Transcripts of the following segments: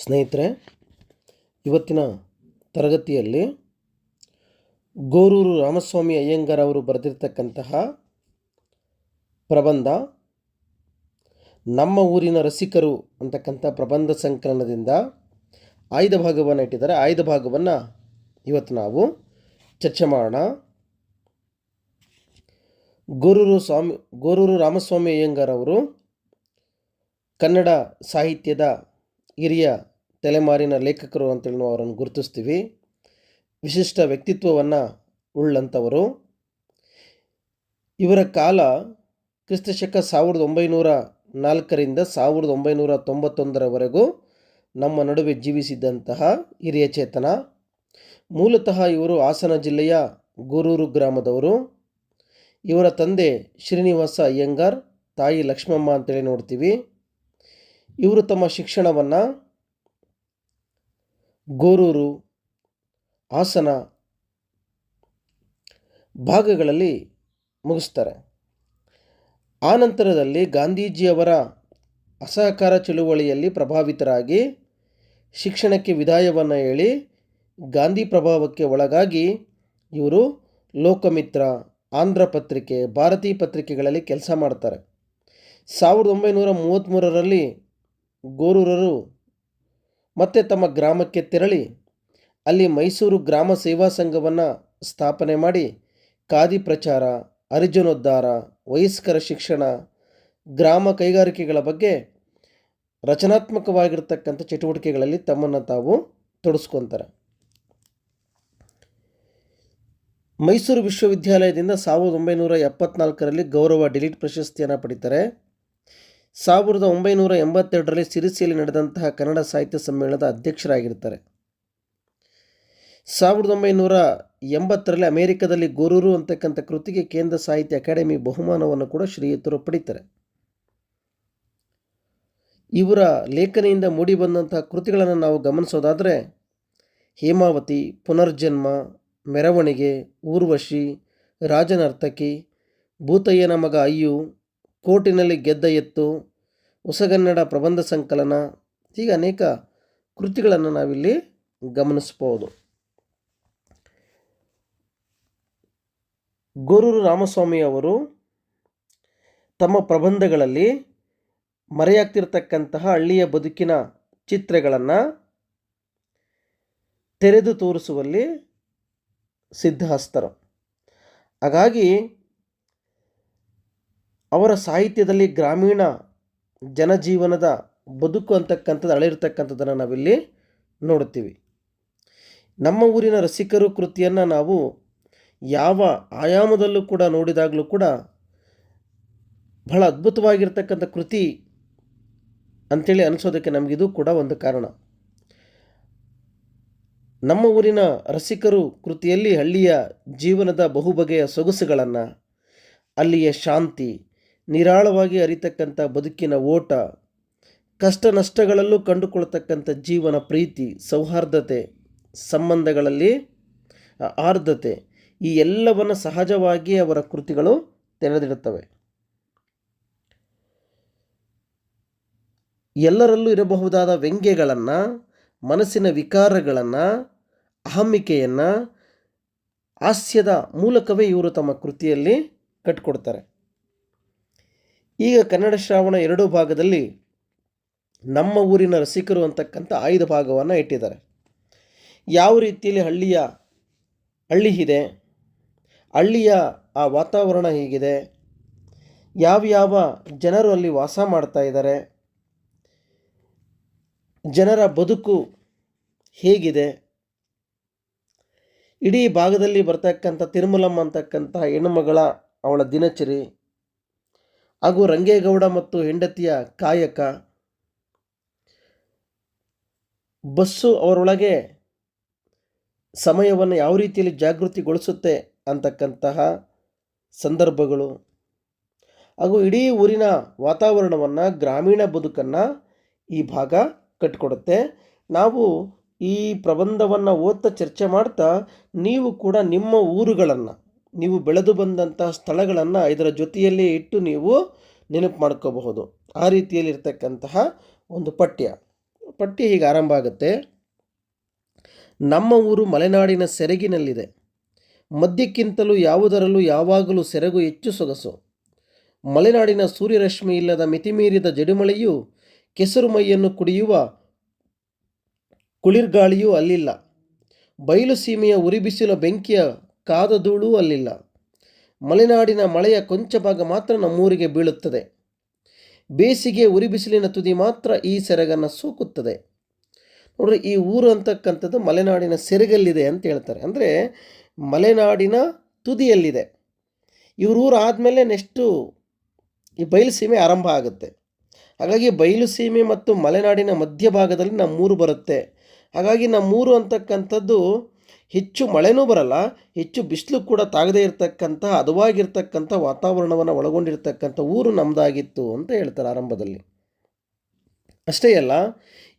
ಸ್ನೇಹಿತರೆ, ಇವತ್ತಿನ ತರಗತಿಯಲ್ಲಿ ಗೋರೂರು ರಾಮಸ್ವಾಮಿ ಅಯ್ಯಂಗಾರ್ ಅವರು ಬರೆದಿರ್ತಕ್ಕಂತಹ ಪ್ರಬಂಧ, ನಮ್ಮ ಊರಿನ ರಸಿಕರು ಅಂತಕ್ಕಂಥ ಪ್ರಬಂಧ ಸಂಕಲನದಿಂದ ಆಯ್ದ ಭಾಗವನ್ನು ಇಟ್ಟಿದ್ದಾರೆ. ಆಯ್ದ ಭಾಗವನ್ನು ಇವತ್ತು ನಾವು ಚರ್ಚೆ ಮಾಡೋಣ. ಗೋರೂರು ಸ್ವಾಮಿ, ಗೋರೂರು ರಾಮಸ್ವಾಮಿ ಅಯ್ಯಂಗಾರ್ ಅವರು ಕನ್ನಡ ಸಾಹಿತ್ಯದ ಹಿರಿಯ ತಲೆಮಾರಿನ ಲೇಖಕರು ಅಂತೇಳಿ ನಾವು ಅವರನ್ನು ಗುರುತಿಸ್ತೀವಿ. ವಿಶಿಷ್ಟ ವ್ಯಕ್ತಿತ್ವವನ್ನು ಉಳ್ಳಂಥವರು. ಇವರ ಕಾಲ ಕ್ರಿಸ್ತಶಕ ಸಾವಿರದ ಒಂಬೈನೂರ ನಾಲ್ಕರಿಂದ ಸಾವಿರದ ಒಂಬೈನೂರ ತೊಂಬತ್ತೊಂದರವರೆಗೂ ನಮ್ಮ ನಡುವೆ ಜೀವಿಸಿದ್ದಂತಹ ಹಿರಿಯ ಚೇತನ. ಮೂಲತಃ ಇವರು ಹಾಸನ ಜಿಲ್ಲೆಯ ಗೂರೂರು ಗ್ರಾಮದವರು. ಇವರ ತಂದೆ ಶ್ರೀನಿವಾಸ ಅಯ್ಯಂಗಾರ್, ತಾಯಿ ಲಕ್ಷ್ಮಮ್ಮ ಅಂತೇಳಿ ನೋಡ್ತೀವಿ. ಇವರು ತಮ್ಮ ಶಿಕ್ಷಣವನ್ನು ಗೋರೂರು, ಹಾಸನ ಭಾಗಗಳಲ್ಲಿ ಮುಗಿಸ್ತಾರೆ. ಆ ನಂತರದಲ್ಲಿ ಗಾಂಧೀಜಿಯವರ ಅಸಹಕಾರ ಚಳುವಳಿಯಲ್ಲಿ ಪ್ರಭಾವಿತರಾಗಿ ಶಿಕ್ಷಣಕ್ಕೆ ವಿದಾಯವನ್ನು ಹೇಳಿ ಗಾಂಧಿ ಪ್ರಭಾವಕ್ಕೆ ಒಳಗಾಗಿ ಇವರು ಲೋಕಮಿತ್ರ, ಆಂಧ್ರ ಪತ್ರಿಕೆ ಭಾರತೀಯ ಪತ್ರಿಕೆಗಳಲ್ಲಿ ಕೆಲಸ ಮಾಡ್ತಾರೆ. ಸಾವಿರದ ಒಂಬೈನೂರ ಮೂವತ್ತ್ಮೂರರಲ್ಲಿ ಗೋರೂರರು ಮತ್ತೆ ತಮ್ಮ ಗ್ರಾಮಕ್ಕೆ ತೆರಳಿ ಅಲ್ಲಿ ಮೈಸೂರು ಗ್ರಾಮ ಸೇವಾ ಸಂಘವನ್ನು ಸ್ಥಾಪನೆ ಮಾಡಿ ಖಾದಿ ಪ್ರಚಾರ, ಹರಿಜನೋದ್ಧಾರ, ವಯಸ್ಕರ ಶಿಕ್ಷಣ, ಗ್ರಾಮ ಕೈಗಾರಿಕೆಗಳ ಬಗ್ಗೆ ರಚನಾತ್ಮಕವಾಗಿರ್ತಕ್ಕಂಥ ಚಟುವಟಿಕೆಗಳಲ್ಲಿ ತಮ್ಮನ್ನು ತಾವು ತೊಡಸ್ಕೊತಾರೆ. ಮೈಸೂರು ವಿಶ್ವವಿದ್ಯಾಲಯದಿಂದ ಸಾವಿರದ ಒಂಬೈನೂರ ಎಪ್ಪತ್ನಾಲ್ಕರಲ್ಲಿ ಗೌರವ ಡಿಲೀಟ್ ಪ್ರಶಸ್ತಿಯನ್ನು ಪಡಿತಾರೆ. ಸಾವಿರದ ಒಂಬೈನೂರ ಎಂಬತ್ತೆರಡರಲ್ಲಿ ಸಿರಿಸಿಯಲ್ಲಿ ನಡೆದಂತಹ ಕನ್ನಡ ಸಾಹಿತ್ಯ ಸಮ್ಮೇಳನದ ಅಧ್ಯಕ್ಷರಾಗಿರ್ತಾರೆ ಸಾವಿರದ ಒಂಬೈನೂರ ಎಂಬತ್ತರಲ್ಲಿ ಅಮೇರಿಕದಲ್ಲಿ ಗೊರೂರು ಅಂತಕ್ಕಂಥ ಕೃತಿಗೆ ಕೇಂದ್ರ ಸಾಹಿತ್ಯ ಅಕಾಡೆಮಿ ಬಹುಮಾನವನ್ನು ಕೂಡ ಶ್ರೀಯುತರು ಪಡೀತಾರೆ. ಇವರ ಲೇಖನೆಯಿಂದ ಮೂಡಿಬಂದಂತಹ ಕೃತಿಗಳನ್ನು ನಾವು ಗಮನಿಸೋದಾದರೆ, ಹೇಮಾವತಿ, ಪುನರ್ಜನ್ಮ, ಮೆರವಣಿಗೆ, ಊರ್ವಶಿ, ರಾಜನರ್ತಕಿ, ಭೂತಯ್ಯನ ಮಗ ಅಯ್ಯು ಕೋಟಿನಲ್ಲಿ ಗೆದ್ದ ಎತ್ತು, ಹೊಸಗನ್ನಡ ಪ್ರಬಂಧ ಸಂಕಲನ, ಹೀಗೆ ಅನೇಕ ಕೃತಿಗಳನ್ನು ನಾವಿಲ್ಲಿ ಗಮನಿಸ್ಬೋದು ಗೋರೂರು ರಾಮಸ್ವಾಮಿ ಅವರು ತಮ್ಮ ಪ್ರಬಂಧಗಳಲ್ಲಿ ಮರೆಯಾಗ್ತಿರ್ತಕ್ಕಂತಹ ಹಳ್ಳಿಯ ಬದುಕಿನ ಚಿತ್ರಗಳನ್ನು ತೆರೆದು ತೋರಿಸುವಲ್ಲಿ ಸಿದ್ಧಹಸ್ತರು. ಹಾಗಾಗಿ ಅವರ ಸಾಹಿತ್ಯದಲ್ಲಿ ಗ್ರಾಮೀಣ ಜನಜೀವನದ ಬದುಕು ಅಂತಕ್ಕಂಥದ್ದು, ಅಳಿರ್ತಕ್ಕಂಥದ್ದನ್ನು ನಾವಿಲ್ಲಿ ನೋಡುತ್ತೀವಿ. ನಮ್ಮ ಊರಿನ ರಸಿಕರು ಕೃತಿಯನ್ನು ನಾವು ಯಾವ ಆಯಾಮದಲ್ಲೂ ಕೂಡ ನೋಡಿದಾಗಲೂ ಕೂಡ ಬಹಳ ಅದ್ಭುತವಾಗಿರ್ತಕ್ಕಂಥ ಕೃತಿ ಅಂಥೇಳಿ ಅನಿಸೋದಕ್ಕೆ ನಮಗಿದು ಕೂಡ ಒಂದು ಕಾರಣ. ನಮ್ಮ ಊರಿನ ರಸಿಕರು ಕೃತಿಯಲ್ಲಿ ಹಳ್ಳಿಯ ಜೀವನದ ಬಹುಬಗೆಯ ಸೊಗಸುಗಳನ್ನು, ಅಲ್ಲಿಯ ಶಾಂತಿ ನಿರಾಳವಾಗಿ ಅರಿತಕ್ಕಂಥ ಬದುಕಿನ ಓಟ ಕಷ್ಟ ನಷ್ಟಗಳಲ್ಲೂ ಕಂಡುಕೊಳ್ತಕ್ಕಂಥ ಜೀವನ ಪ್ರೀತಿ, ಸೌಹಾರ್ದತೆ, ಸಂಬಂಧಗಳಲ್ಲಿ ಆರ್ಧತೆ ಈ ಎಲ್ಲವನ್ನು ಸಹಜವಾಗಿ ಅವರ ಕೃತಿಗಳು ತೆರೆದಿಡುತ್ತವೆ. ಎಲ್ಲರಲ್ಲೂ ಇರಬಹುದಾದ ವ್ಯಂಗ್ಯಗಳನ್ನು, ಮನಸ್ಸಿನ ವಿಕಾರಗಳನ್ನು, ಅಹಮಿಕೆಯನ್ನು, ಹಾಸ್ಯದ ಮೂಲಕವೇ ಇವರು ತಮ್ಮ ಕೃತಿಯಲ್ಲಿ ಕಟ್ಕೊಡ್ತಾರೆ. ಈಗ ಕನ್ನಡ ಶ್ರಾವಣ ಎರಡೂ ಭಾಗದಲ್ಲಿ ನಮ್ಮ ಊರಿನ ರಸಿಕರು ಅಂತಕ್ಕಂಥ ಆಯ್ದ ಭಾಗವನ್ನು ಇಟ್ಟಿದ್ದಾರೆ. ಯಾವ ರೀತಿಯಲ್ಲಿ ಹಳ್ಳಿಯ ಹಳ್ಳಿ ಇದೆ, ಹಳ್ಳಿಯ ಆ ವಾತಾವರಣ ಹೇಗಿದೆ ಯಾವ್ಯಾವ ಜನರು ಅಲ್ಲಿ ವಾಸ ಮಾಡ್ತಾ ಇದ್ದಾರೆ, ಜನರ ಬದುಕು ಹೇಗಿದೆ, ಇಡೀ ಭಾಗದಲ್ಲಿ ಬರ್ತಕ್ಕಂಥ ತಿರುಮಲಮ್ಮ ಅಂತಕ್ಕಂಥ ಹೆಣ್ಣುಮಗಳ ಅವಳ ದಿನಚರಿ ಹಾಗೂ ರಂಗೇಗೌಡ ಮತ್ತು ಹೆಂಡತಿಯ ಕಾಯಕ ಬಸ್ಸು ಅವರೊಳಗೆ ಸಮಯವನ್ನು ಯಾವ ರೀತಿಯಲ್ಲಿ ಜಾಗೃತಿಗೊಳಿಸುತ್ತೆ ಅಂತಕ್ಕಂತಹ ಸಂದರ್ಭಗಳು. ಹಾಗೂ ಇಡೀ ಊರಿನ ವಾತಾವರಣವನ್ನು, ಗ್ರಾಮೀಣ ಬದುಕನ್ನು ಈ ಭಾಗ ಕಟ್ಟಿಕೊಡುತ್ತೆ ನಾವು ಈ ಪ್ರಬಂಧವನ್ನು ಓದ್ತಾ ಚರ್ಚೆ ಮಾಡ್ತಾ, ನೀವು ಕೂಡ ನಿಮ್ಮ ಊರುಗಳನ್ನು ನೀವು ಬೆಳೆದು ಬಂದಂತಹ ಸ್ಥಳಗಳನ್ನು ಇದರ ಜೊತೆಯಲ್ಲೇ ಇಟ್ಟು ನೀವು ನೆನಪು ಮಾಡ್ಕೋಬಹುದು. ಆ ರೀತಿಯಲ್ಲಿ ಇರತಕ್ಕಂತಹ ಒಂದು ಪಠ್ಯ. ಪಠ್ಯ ಹೀಗೆ ಆರಂಭ ಆಗುತ್ತೆ. ನಮ್ಮ ಊರು ಮಲೆನಾಡಿನ ಸೆರಗಿನಲ್ಲಿದೆ. ಮದ್ಯಕ್ಕಿಂತಲೂ ಯಾವುದರಲ್ಲೂ ಯಾವಾಗಲೂ ಸೆರಗು ಹೆಚ್ಚು ಸೊಗಸು. ಮಲೆನಾಡಿನ ಸೂರ್ಯರಶ್ಮಿ ಇಲ್ಲದ ಮಿತಿಮೀರಿದ ಜಡಿಮಳೆಯು ಕೆಸರು ಮೈಯನ್ನು ಕುಡಿಯುವ ಕುಳಿರ್ಗಾಳಿಯೂ ಅಲ್ಲಿಲ್ಲ. ಬಯಲು ಸೀಮೆಯ ಉರಿಬಿಸಿಲ ಬೆಂಕಿಯ ಕಾದ ಧೂಳೂ ಅಲ್ಲಿಲ್ಲ. ಮಲೆನಾಡಿನ ಮಳೆಯ ಕೊಂಚ ಭಾಗ ಮಾತ್ರ ನಮ್ಮೂರಿಗೆ ಬೀಳುತ್ತದೆ. ಬೇಸಿಗೆ ಉರಿಬಿಸಿಲಿನ ತುದಿ ಮಾತ್ರ ಈ ಸೆರಗನ್ನು ಸೋಕುತ್ತದೆ. ನೋಡ್ರಿ, ಈ ಊರು ಅಂತಕ್ಕಂಥದ್ದು ಮಲೆನಾಡಿನ ಸೆರಗಲ್ಲಿದೆ ಅಂತ ಹೇಳ್ತಾರೆ. ಅಂದರೆ ಮಲೆನಾಡಿನ ತುದಿಯಲ್ಲಿದೆ. ಇವ್ರ ಊರು ಆದಮೇಲೆ ನೆಕ್ಸ್ಟು ಈ ಬಯಲು ಸೀಮೆ ಆರಂಭ ಆಗುತ್ತೆ. ಹಾಗಾಗಿ ಬಯಲು ಸೀಮೆ ಮತ್ತು ಮಲೆನಾಡಿನ ಮಧ್ಯಭಾಗದಲ್ಲಿ ನಮ್ಮೂರು ಬರುತ್ತೆ. ಹಾಗಾಗಿ ನಮ್ಮೂರು ಅಂತಕ್ಕಂಥದ್ದು ಹೆಚ್ಚು ಮಳೆನೂ ಬರಲ್ಲ, ಹೆಚ್ಚು ಬಿಸಿಲು ಕೂಡ ತಾಗದೇ ಇರತಕ್ಕಂಥ, ಹದವಾಗಿರ್ತಕ್ಕಂಥ ವಾತಾವರಣವನ್ನು ಒಳಗೊಂಡಿರ್ತಕ್ಕಂಥ ಊರು ನಮ್ಮದಾಗಿತ್ತು ಅಂತ ಹೇಳ್ತಾರೆ ಆರಂಭದಲ್ಲಿ. ಅಷ್ಟೇ ಅಲ್ಲ,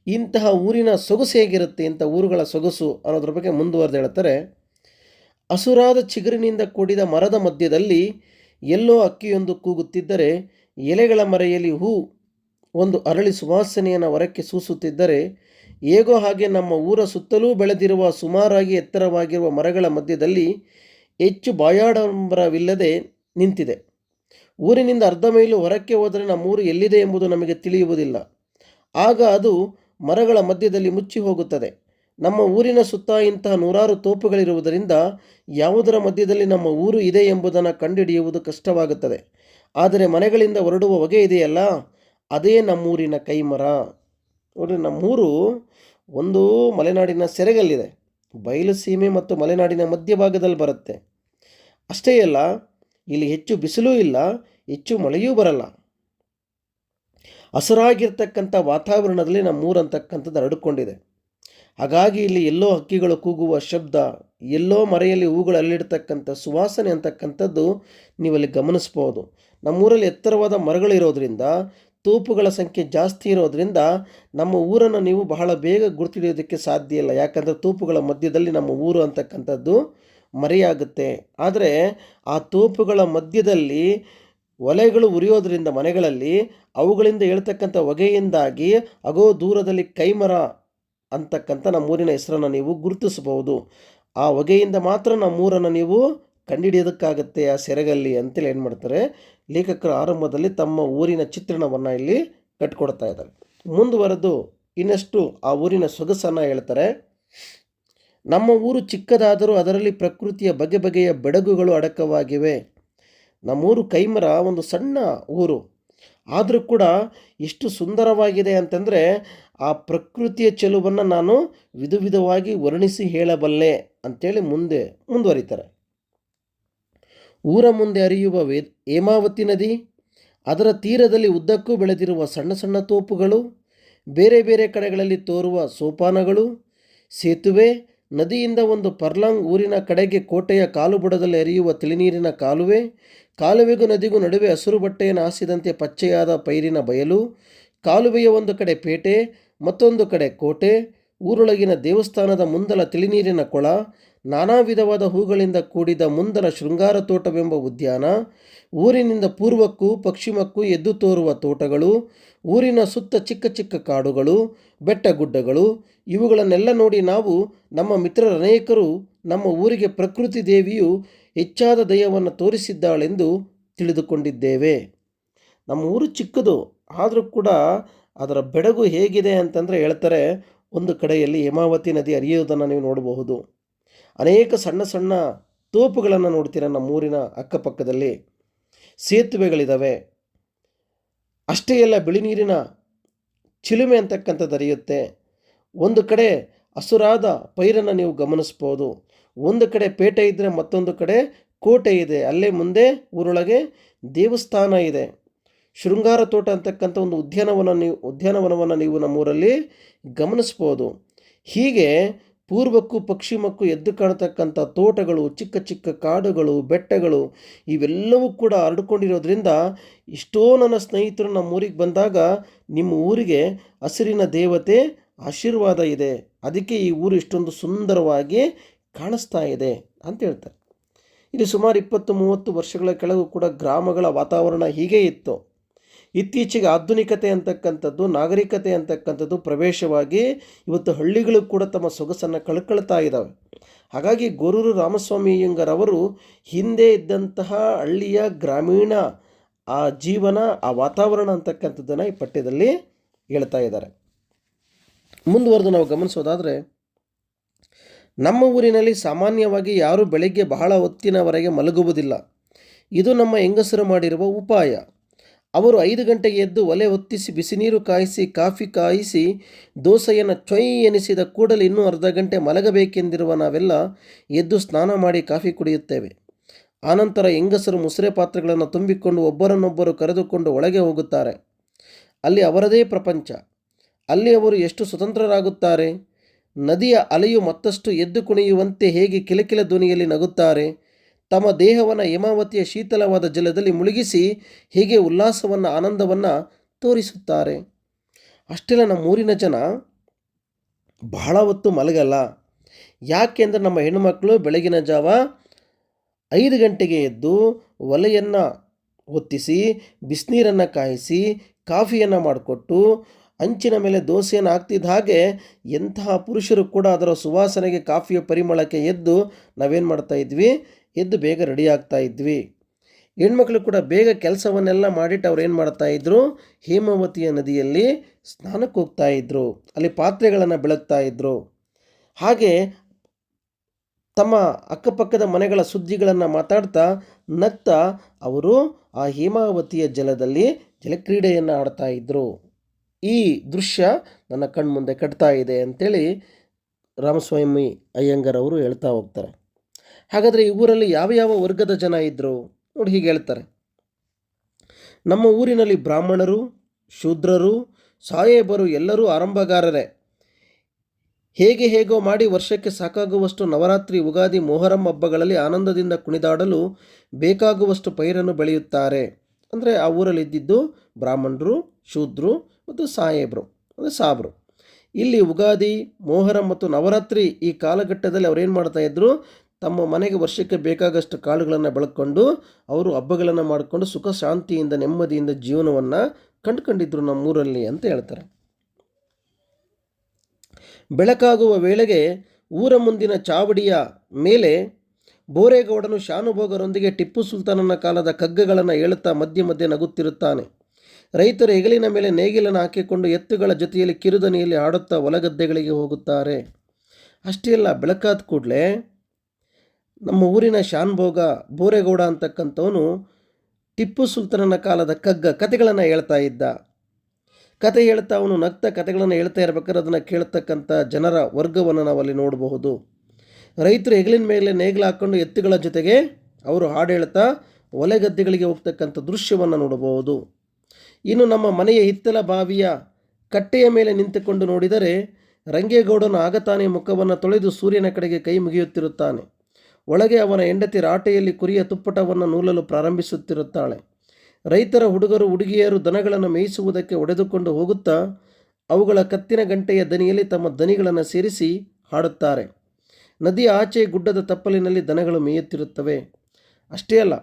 ಇಂತಹ ಊರಿನ ಸೊಗಸು ಹೇಗಿರುತ್ತೆ, ಇಂಥ ಊರುಗಳ ಸೊಗಸು ಅನ್ನೋದ್ರ ಬಗ್ಗೆ ಮುಂದುವರೆದು ಹೇಳ್ತಾರೆ. ಹಸುರಾದ ಚಿಗುರಿನಿಂದ ಕೂಡಿದ ಮರದ ಮಧ್ಯದಲ್ಲಿ ಎಲ್ಲೋ ಅಕ್ಕಿಯೊಂದು ಕೂಗುತ್ತಿದ್ದರೆ, ಎಲೆಗಳ ಮರೆಯಲ್ಲಿ ಹೂ ಒಂದು ಅರಳಿ ಸುವಾಸನೆಯನ್ನು ಹೊರಕ್ಕೆ ಸೂಸುತ್ತಿದ್ದರೆ ಹೇಗೋ ಹಾಗೆ ನಮ್ಮ ಊರ ಸುತ್ತಲೂ ಬೆಳೆದಿರುವ ಸುಮಾರಾಗಿ ಎತ್ತರವಾಗಿರುವ ಮರಗಳ ಮಧ್ಯದಲ್ಲಿ ಹೆಚ್ಚು ಬಾಯಾಡಂಬರವಿಲ್ಲದೆ ನಿಂತಿದೆ. ಊರಿನಿಂದ ಅರ್ಧ ಮೈಲು ಹೊರಕ್ಕೆ ಹೋದರೆ ನಮ್ಮೂರು ಎಲ್ಲಿದೆ ಎಂಬುದು ನಮಗೆ ತಿಳಿಯುವುದಿಲ್ಲ. ಆಗ ಅದು ಮರಗಳ ಮಧ್ಯದಲ್ಲಿ ಮುಚ್ಚಿ ಹೋಗುತ್ತದೆ. ನಮ್ಮ ಊರಿನ ಸುತ್ತ ಇಂತಹ ನೂರಾರು ತೋಪುಗಳಿರುವುದರಿಂದ ಯಾವುದರ ಮಧ್ಯದಲ್ಲಿ ನಮ್ಮ ಊರು ಇದೆ ಎಂಬುದನ್ನು ಕಂಡುಹಿಡಿಯುವುದು ಕಷ್ಟವಾಗುತ್ತದೆ. ಆದರೆ ಮನೆಗಳಿಂದ ಹೊರಡುವ ಹೊಗೆ ಇದೆಯಲ್ಲ, ಅದೇ ನಮ್ಮೂರಿನ ಕೈಮರ. ನೋಡ್ರಿ, ನಮ್ಮೂರು ಒಂದು ಮಲೆನಾಡಿನ ಸೆರೆಗಲ್ಲಿದೆ. ಬಯಲು ಸೀಮೆ ಮತ್ತು ಮಲೆನಾಡಿನ ಮಧ್ಯಭಾಗದಲ್ಲಿ ಬರುತ್ತೆ. ಅಷ್ಟೇ ಅಲ್ಲ, ಇಲ್ಲಿ ಹೆಚ್ಚು ಬಿಸಿಲೂ ಇಲ್ಲ, ಹೆಚ್ಚು ಮಳೆಯೂ ಬರಲ್ಲ. ಹಸುರಾಗಿರ್ತಕ್ಕಂಥ ವಾತಾವರಣದಲ್ಲಿ ನಮ್ಮ ಊರಂತಕ್ಕಂಥದ್ದು ಹರಡಿಕೊಂಡಿದೆ. ಹಾಗಾಗಿ ಇಲ್ಲಿ ಎಲ್ಲೋ ಹಕ್ಕಿಗಳು ಕೂಗುವ ಶಬ್ದ, ಎಲ್ಲೋ ಮರೆಯಲ್ಲಿ ಹೂಗಳು ಅಲ್ಲಿಡ್ತಕ್ಕಂಥ ಸುವಾಸನೆ ಅಂತಕ್ಕಂಥದ್ದು ನೀವಲ್ಲಿ ಗಮನಿಸ್ಬೋದು. ನಮ್ಮೂರಲ್ಲಿ ಎತ್ತರವಾದ ಮರಗಳಿರೋದ್ರಿಂದ ತೋಪುಗಳ ಸಂಖ್ಯೆ ಜಾಸ್ತಿ ಇರೋದರಿಂದ ನಮ್ಮ ಊರನ್ನು ನೀವು ಬಹಳ ಬೇಗ ಗುರುತಿಡಿಯೋದಕ್ಕೆ ಸಾಧ್ಯ ಇಲ್ಲ. ಯಾಕಂದರೆ ತೋಪುಗಳ ಮಧ್ಯದಲ್ಲಿ ನಮ್ಮ ಊರು ಅಂತಕ್ಕಂಥದ್ದು ಮರೆಯಾಗುತ್ತೆ. ಆದರೆ ಆ ತೋಪುಗಳ ಮಧ್ಯದಲ್ಲಿ ಒಲೆಗಳು ಉರಿಯೋದರಿಂದ ಮನೆಗಳಲ್ಲಿ ಅವುಗಳಿಂದ ಹೇಳ್ತಕ್ಕಂಥ ಹೊಗೆಯಿಂದಾಗಿ ಅಗೋ ದೂರದಲ್ಲಿ ಕೈಮರ ಅಂತಕ್ಕಂಥ ನಮ್ಮೂರಿನ ಹೆಸರನ್ನು ನೀವು ಗುರುತಿಸಬಹುದು. ಆ ಹೊಗೆಯಿಂದ ಮಾತ್ರ ನಮ್ಮೂರನ್ನು ನೀವು ಕಂಡುಹಿಡಿಯೋದಕ್ಕಾಗತ್ತೆ ಆ ಸೆರೆಗಲ್ಲಿ ಅಂತೇಳಿ ಏನು ಮಾಡ್ತಾರೆ, ಲೇಖಕರು ಆರಂಭದಲ್ಲಿ ತಮ್ಮ ಊರಿನ ಚಿತ್ರಣವನ್ನು ಇಲ್ಲಿ ಕಟ್ಕೊಡ್ತಾ ಇದ್ದಾರೆ. ಮುಂದುವರೆದು ಇನ್ನಷ್ಟು ಆ ಊರಿನ ಸೊಗಸನ್ನು ಹೇಳ್ತಾರೆ. ನಮ್ಮ ಊರು ಚಿಕ್ಕದಾದರೂ ಅದರಲ್ಲಿ ಪ್ರಕೃತಿಯ ಬಗೆ ಬಗೆಯ ಬೆಡಗುಗಳು ಅಡಕವಾಗಿವೆ. ನಮ್ಮೂರು ಕೈಮರ ಒಂದು ಸಣ್ಣ ಊರು. ಆದರೂ ಕೂಡ ಎಷ್ಟು ಸುಂದರವಾಗಿದೆ ಅಂತಂದರೆ ಆ ಪ್ರಕೃತಿಯ ಚೆಲುವನ್ನು ನಾನು ವಿಧ ವಿಧವಾಗಿ ವರ್ಣಿಸಿ ಹೇಳಬಲ್ಲೆ ಅಂಥೇಳಿ ಮುಂದೆ ಮುಂದುವರಿತಾರೆ. ಊರ ಮುಂದೆ ಹರಿಯುವ ವೇ ಹೇಮಾವತಿ ನದಿ, ಅದರ ತೀರದಲ್ಲಿ ಉದ್ದಕ್ಕೂ ಬೆಳೆದಿರುವ ಸಣ್ಣ ಸಣ್ಣ ತೋಪುಗಳು, ಬೇರೆ ಬೇರೆ ಕಡೆಗಳಲ್ಲಿ ತೋರುವ ಸೋಪಾನಗಳು, ಸೇತುವೆ, ನದಿಯಿಂದ ಒಂದು ಪರ್ಲಾಂಗ್ ಊರಿನ ಕಡೆಗೆ ಕೋಟೆಯ ಕಾಲುಬುಡದಲ್ಲಿ ಹರಿಯುವ ತಿಳಿನೀರಿನ ಕಾಲುವೆ, ಕಾಲುವೆಗೂ ನದಿಗೂ ನಡುವೆ ಹಸಿರು ಬಟ್ಟೆಯನ್ನು ಹಾಸಿದಂತೆ ಪಚ್ಚೆಯಾದ ಪೈರಿನ ಬಯಲು, ಕಾಲುವೆಯ ಒಂದು ಕಡೆ ಪೇಟೆ, ಮತ್ತೊಂದು ಕಡೆ ಕೋಟೆ, ಊರೊಳಗಿನ ದೇವಸ್ಥಾನದ ಮುಂದಲ ತಿಳಿನೀರಿನ ಕೊಳ ನಾನಾ ವಿಧವಾದ ಹೂಗಳಿಂದ ಕೂಡಿದ ಮುಂದರ ಶೃಂಗಾರ ತೋಟವೆಂಬ ಉದ್ಯಾನ, ಊರಿನಿಂದ ಪೂರ್ವಕ್ಕೂ ಪಶ್ಚಿಮಕ್ಕೂ ಎದ್ದು ತೋರುವ ತೋಟಗಳು, ಊರಿನ ಸುತ್ತ ಚಿಕ್ಕ ಚಿಕ್ಕ ಕಾಡುಗಳು ಬೆಟ್ಟ ಗುಡ್ಡಗಳು ಇವುಗಳನ್ನೆಲ್ಲ ನೋಡಿ ನಾವು ನಮ್ಮ ಮಿತ್ರರ ಅನೇಕರು ನಮ್ಮ ಊರಿಗೆ ಪ್ರಕೃತಿ ದೇವಿಯು ಹೆಚ್ಚಾದ ದಯವನ್ನು ತೋರಿಸಿದ್ದಾಳೆಂದು ತಿಳಿದುಕೊಂಡಿದ್ದೇವೆ. ನಮ್ಮ ಊರು ಚಿಕ್ಕದು, ಆದರೂ ಕೂಡ ಅದರ ಬೆಡಗು ಹೇಗಿದೆ ಅಂತಂದರೆ ಹೇಳ್ತಾರೆ, ಒಂದು ಕಡೆಯಲ್ಲಿ ಹೇಮಾವತಿ ನದಿ ಹರಿಯೋದನ್ನು ನೀವು ನೋಡಬಹುದು. ಅನೇಕ ಸಣ್ಣ ಸಣ್ಣ ತೋಪುಗಳನ್ನು ನೋಡ್ತೀರ ನಮ್ಮ ಊರಿನ ಅಕ್ಕಪಕ್ಕದಲ್ಲಿ? ಸೇತುವೆಗಳಿದ್ದಾವೆ ಅಷ್ಟೇ ಎಲ್ಲ ಬಿಳಿ ನೀರಿನ ಚಿಲುಮೆ ಅಂತಕ್ಕಂಥ ಹರಿಯುತ್ತೆ ಒಂದು ಕಡೆ ಹಸುರಾದ ಪೈರನ್ನು ನೀವು ಗಮನಿಸ್ಬೋದು. ಒಂದು ಕಡೆ ಪೇಟೆ ಇದ್ದರೆ ಮತ್ತೊಂದು ಕಡೆ ಕೋಟೆ ಇದೆ. ಅಲ್ಲೇ ಮುಂದೆ ಊರೊಳಗೆ ದೇವಸ್ಥಾನ ಇದೆ. ಶೃಂಗಾರ ತೋಟ ಅಂತಕ್ಕಂಥ ಒಂದು ಉದ್ಯಾನವನ ನೀವು, ಉದ್ಯಾನವನವನ್ನು ನೀವು ನಮ್ಮೂರಲ್ಲಿ ಗಮನಿಸ್ಬೋದು. ಹೀಗೆ ಪೂರ್ವಕ್ಕೂ ಪಶ್ಚಿಮಕ್ಕೂ ಎದ್ದು ಕಾಣತಕ್ಕಂಥ ತೋಟಗಳು, ಚಿಕ್ಕ ಚಿಕ್ಕ ಕಾಡುಗಳು, ಬೆಟ್ಟಗಳು, ಇವೆಲ್ಲವೂ ಕೂಡ ಹರಡ್ಕೊಂಡಿರೋದ್ರಿಂದ ಇಷ್ಟೋ ನನ್ನ ಸ್ನೇಹಿತರು ನಮ್ಮ ಊರಿಗೆ ಬಂದಾಗ ನಿಮ್ಮ ಊರಿಗೆ ಹಸಿರಿನ ದೇವತೆ ಆಶೀರ್ವಾದ ಇದೆ. ಅದಕ್ಕೆ ಈ ಊರು ಇಷ್ಟೊಂದು ಸುಂದರವಾಗಿ ಕಾಣಿಸ್ತಾ ಇದೆ ಅಂತ ಹೇಳ್ತಾರೆ. ಇಲ್ಲಿ ಸುಮಾರು ಇಪ್ಪತ್ತು, ಮೂವತ್ತು ವರ್ಷಗಳ ಕೆಳಗೂ ಕೂಡ ಗ್ರಾಮಗಳ ವಾತಾವರಣ ಹೀಗೆ ಇತ್ತು. ಇತ್ತೀಚೆಗೆ ಆಧುನಿಕತೆ ಅಂತಕ್ಕಂಥದ್ದು, ನಾಗರಿಕತೆ ಅಂತಕ್ಕಂಥದ್ದು ಪ್ರವೇಶವಾಗಿ ಇವತ್ತು ಹಳ್ಳಿಗಳು ಕೂಡ ತಮ್ಮ ಸೊಗಸನ್ನು ಕಳ್ಕೊಳ್ತಾ ಇದ್ದಾವೆ ಹಾಗಾಗಿ ಗೊರೂರು ರಾಮಸ್ವಾಮಿ ಅಯ್ಯಂಗಾರವರು ಹಿಂದೆ ಇದ್ದಂತಹ ಹಳ್ಳಿಯ ಗ್ರಾಮೀಣ, ಆ ಜೀವನ, ಆ ವಾತಾವರಣ ಅಂತಕ್ಕಂಥದ್ದನ್ನು ಈ ಪಠ್ಯದಲ್ಲಿ ಹೇಳ್ತಾ ಇದ್ದಾರೆ. ಮುಂದುವರೆದು ನಾವು ಗಮನಿಸೋದಾದರೆ, ನಮ್ಮ ಊರಿನಲ್ಲಿ ಸಾಮಾನ್ಯವಾಗಿ ಯಾರೂ ಬೆಳಗ್ಗೆ ಬಹಳ ಹೊತ್ತಿನವರೆಗೆ ಮಲಗುವುದಿಲ್ಲ. ಇದು ನಮ್ಮ ಹೆಂಗಸರು ಮಾಡಿರುವ ಉಪಾಯ. ಅವರು ಐದು ಗಂಟೆಗೆ ಎದ್ದು ಒಲೆ ಹೊತ್ತಿಸಿ ಬಿಸಿನೀರು ಕಾಯಿಸಿ, ಕಾಫಿ ಕಾಯಿಸಿ, ದೋಸೆಯನ್ನು ಚೊಯ್ ಎನಿಸಿದ ಕೂಡಲೇ ಇನ್ನೂ ಅರ್ಧ ಗಂಟೆ ಮಲಗಬೇಕೆಂದಿರುವ ನಾವೆಲ್ಲ ಎದ್ದು ಸ್ನಾನ ಮಾಡಿ ಕಾಫಿ ಕುಡಿಯುತ್ತೇವೆ. ಆನಂತರ ಹೆಂಗಸರು ಮುಸುರೆ ಪಾತ್ರೆಗಳನ್ನು ತುಂಬಿಕೊಂಡು ಒಬ್ಬರನ್ನೊಬ್ಬರು ಕರೆದುಕೊಂಡು ಒಳಗೆ ಹೋಗುತ್ತಾರೆ. ಅಲ್ಲಿ ಅವರದೇ ಪ್ರಪಂಚ. ಅಲ್ಲಿ ಅವರು ಎಷ್ಟು ಸ್ವತಂತ್ರರಾಗುತ್ತಾರೆ? ನದಿಯ ಅಲೆಯು ಮತ್ತಷ್ಟು ಎದ್ದು ಕುಣಿಯುವಂತೆ ಹೇಗೆ ಕಿಲಕಿಲ ಧ್ವನಿಯಲ್ಲಿ ನಗುತ್ತಾರೆ? ತಮ್ಮ ದೇಹವನ್ನು ಹೇಮಾವತಿಯ ಶೀತಲವಾದ ಜಲದಲ್ಲಿ ಮುಳುಗಿಸಿ ಹೀಗೆ ಉಲ್ಲಾಸವನ್ನು, ಆನಂದವನ್ನು ತೋರಿಸುತ್ತಾರೆ. ಅಷ್ಟೆಲ್ಲ ನಮ್ಮ ಊರಿನ ಜನ ಬಹಳ ಹೊತ್ತು ಮಲಗಲ್ಲ. ಯಾಕೆಂದರೆ ನಮ್ಮ ಹೆಣ್ಣುಮಕ್ಕಳು ಬೆಳಗಿನ ಜಾವ ಐದು ಗಂಟೆಗೆ ಎದ್ದು ಒಲೆಯನ್ನು ಹೊತ್ತಿಸಿ ಬಿಸಿನೀರನ್ನು ಕಾಯಿಸಿ, ಕಾಫಿಯನ್ನು ಮಾಡಿಕೊಟ್ಟು, ಅಂಚಿನ ಮೇಲೆ ದೋಸೆಯನ್ನು ಹಾಕ್ತಿದ್ದ ಹಾಗೆ ಎಂತಹ ಪುರುಷರು ಕೂಡ ಅದರ ಸುವಾಸನೆಗೆ, ಕಾಫಿಯ ಪರಿಮಳಕ್ಕೆ ಎದ್ದು ನಾವೇನು ಮಾಡ್ತಾ ಇದ್ವಿ? ಎದ್ದು ಬೇಗ ರೆಡಿ ಆಗ್ತಾ ಇದ್ವಿ. ಹೆಣ್ಮಕ್ಳು ಕೂಡ ಬೇಗ ಕೆಲಸವನ್ನೆಲ್ಲ ಮಾಡಿಟ್ಟು ಅವ್ರು ಏನು ಮಾಡ್ತಾ ಇದ್ರು? ಹೇಮಾವತಿಯ ನದಿಯಲ್ಲಿ ಸ್ನಾನಕ್ಕೆ ಹೋಗ್ತಾ ಇದ್ರು. ಅಲ್ಲಿ ಪಾತ್ರೆಗಳನ್ನು ಬೆಳಗ್ತಾ ಇದ್ರು. ಹಾಗೆ ತಮ್ಮ ಅಕ್ಕಪಕ್ಕದ ಮನೆಗಳ ಸುದ್ದಿಗಳನ್ನು ಮಾತಾಡ್ತಾ ನಗ್ತಾ ಅವರು ಆ ಹೇಮಾವತಿಯ ಜಲದಲ್ಲಿ ಜಲಕ್ರೀಡೆಯನ್ನು ಆಡ್ತಾ ಇದ್ದರು ಈ ದೃಶ್ಯ ನನ್ನ ಕಣ್ಮುಂದೆ ಕಟ್ತಾ ಇದೆ ಅಂಥೇಳಿ ರಾಮಸ್ವಾಮಿ ಅಯ್ಯಂಗಾರ್ ಅವರು ಹೇಳ್ತಾ ಹೋಗ್ತಾರೆ. ಹಾಗಾದರೆ ಈ ಊರಲ್ಲಿ ಯಾವ ಯಾವ ವರ್ಗದ ಜನ ಇದ್ದರು ನೋಡಿ ಹೀಗೆ ಹೇಳ್ತಾರೆ. ನಮ್ಮ ಊರಿನಲ್ಲಿ ಬ್ರಾಹ್ಮಣರು, ಶೂದ್ರರು ಸಾಹೇಬರು ಎಲ್ಲರೂ ಆರಂಭಗಾರರೇ. ಹೇಗೆ ಹೇಗೋ ಮಾಡಿ ವರ್ಷಕ್ಕೆ ಸಾಕಾಗುವಷ್ಟು ನವರಾತ್ರಿ, ಉಗಾದಿ, ಮೊಹರಂ ಹಬ್ಬಗಳಲ್ಲಿ ಆನಂದದಿಂದ ಕುಣಿದಾಡಲು ಬೇಕಾಗುವಷ್ಟು ಪೈರನ್ನು ಬೆಳೆಯುತ್ತಾರೆ. ಅಂದರೆ ಆ ಊರಲ್ಲಿ ಇದ್ದಿದ್ದು ಬ್ರಾಹ್ಮಣರು ಶೂದ್ರು ಮತ್ತು ಸಾಹೇಬರು ಅಂದರೆ ಸಾಬ್ರು. ಇಲ್ಲಿ ಉಗಾದಿ, ಮೊಹರಂ ಮತ್ತು ನವರಾತ್ರಿ ಈ ಕಾಲಘಟ್ಟದಲ್ಲಿ ಅವ್ರು ಏನು ಮಾಡ್ತಾಯಿದ್ರು ತಮ್ಮ ಮನೆಗೆ ವರ್ಷಕ್ಕೆ ಬೇಕಾಗಷ್ಟು ಕಾಳುಗಳನ್ನು ಬೆಳಕೊಂಡು ಅವರು ಹಬ್ಬಗಳನ್ನು ಮಾಡಿಕೊಂಡು ಸುಖ ಶಾಂತಿಯಿಂದ ನೆಮ್ಮದಿಯಿಂದ ಜೀವನವನ್ನು ಕಂಡುಕೊಂಡಿದ್ರು ನಮ್ಮೂರಲ್ಲಿ ಅಂತ ಹೇಳ್ತಾರೆ. ಬೆಳಕಾಗುವ ವೇಳೆಗೆ ಊರ ಮುಂದಿನ ಚಾವಡಿಯ ಮೇಲೆ ಬೋರೇಗೌಡನು ಶಾನುಭೋಗರೊಂದಿಗೆ ಟಿಪ್ಪು ಸುಲ್ತಾನನ ಕಾಲದ ಕಗ್ಗಗಳನ್ನು ಹೇಳುತ್ತಾ ಮಧ್ಯೆ ಮಧ್ಯೆ ನಗುತ್ತಿರುತ್ತಾನೆ. ರೈತರು ಹೆಗಲಿನ ಮೇಲೆ ನೇಗಿಲನ್ನು ಹಾಕಿಕೊಂಡು ಎತ್ತುಗಳ ಜೊತೆಯಲ್ಲಿ ಕಿರುದನಿಯಲ್ಲಿ ಆಡುತ್ತಾ ಹೊಲಗದ್ದೆಗಳಿಗೆ ಹೋಗುತ್ತಾರೆ. ಅಷ್ಟೇ ಅಲ್ಲ, ಬೆಳಕಾದ ಕೂಡಲೇ ನಮ್ಮ ಊರಿನ ಶಾನ್ಭೋಗ ಬೋರೆಗೌಡ ಅಂತಕ್ಕಂಥವನು ಟಿಪ್ಪು ಸುಲ್ತಾನನ ಕಾಲದ ಕಗ್ಗ ಕತೆಗಳನ್ನು ಹೇಳ್ತಾ ಇದ್ದ. ಕತೆ ಹೇಳ್ತಾ ಅವನು ನಗ್ತ ಕತೆಗಳನ್ನು ಹೇಳ್ತಾ ಇರ್ಬೇಕಾದ್ರೆ ಅದನ್ನು ಕೇಳ್ತಕ್ಕಂಥ ಜನರ ವರ್ಗವನ್ನು ನಾವಲ್ಲಿ ನೋಡಬಹುದು. ರೈತರು ಹೆಗಲಿನ ಮೇಲೆ ನೇಗಿಲು ಹಾಕ್ಕೊಂಡು ಎತ್ತುಗಳ ಜೊತೆಗೆ ಅವರು ಹಾಡು ಹೇಳ್ತಾ ಒಲೆ ಗದ್ದೆಗಳಿಗೆ ಹೋಗ್ತಕ್ಕಂಥ ದೃಶ್ಯವನ್ನು ನೋಡಬಹುದು. ಇನ್ನು ನಮ್ಮ ಮನೆಯ ಹಿತ್ತಲ ಬಾವಿಯ ಕಟ್ಟೆಯ ಮೇಲೆ ನಿಂತುಕೊಂಡು ನೋಡಿದರೆ ರಂಗೇಗೌಡನು ಆಗತಾನೆ ಮುಖವನ್ನು ತೊಳೆದು ಸೂರ್ಯನ ಕಡೆಗೆ ಕೈ ಮುಗಿಯುತ್ತಿರುತ್ತಾನೆ. ಒಳಗೆ ಅವನ ಹೆಂಡತಿ ರಾಟೆಯಲ್ಲಿ ಕುರಿಯ ತುಪ್ಪಟವನ್ನು ನೂಲಲು ಪ್ರಾರಂಭಿಸುತ್ತಿರುತ್ತಾಳೆ. ರೈತರ ಹುಡುಗರು ಹುಡುಗಿಯರು ದನಗಳನ್ನು ಮೇಯಿಸುವುದಕ್ಕೆ ಒಡೆದುಕೊಂಡು ಹೋಗುತ್ತಾ, ಅವುಗಳ ಕತ್ತಿನ ಗಂಟೆಯ ದನಿಯಲ್ಲಿ ತಮ್ಮ ದನಿಗಳನ್ನು ಸೇರಿಸಿ ಹಾಡುತ್ತಾರೆ. ನದಿ ಆಚೆ ಗುಡ್ಡದ ತಪ್ಪಲಿನಲ್ಲಿ ದನಗಳು ಮೇಯುತ್ತಿರುತ್ತವೆ. ಅಷ್ಟೇ ಅಲ್ಲ,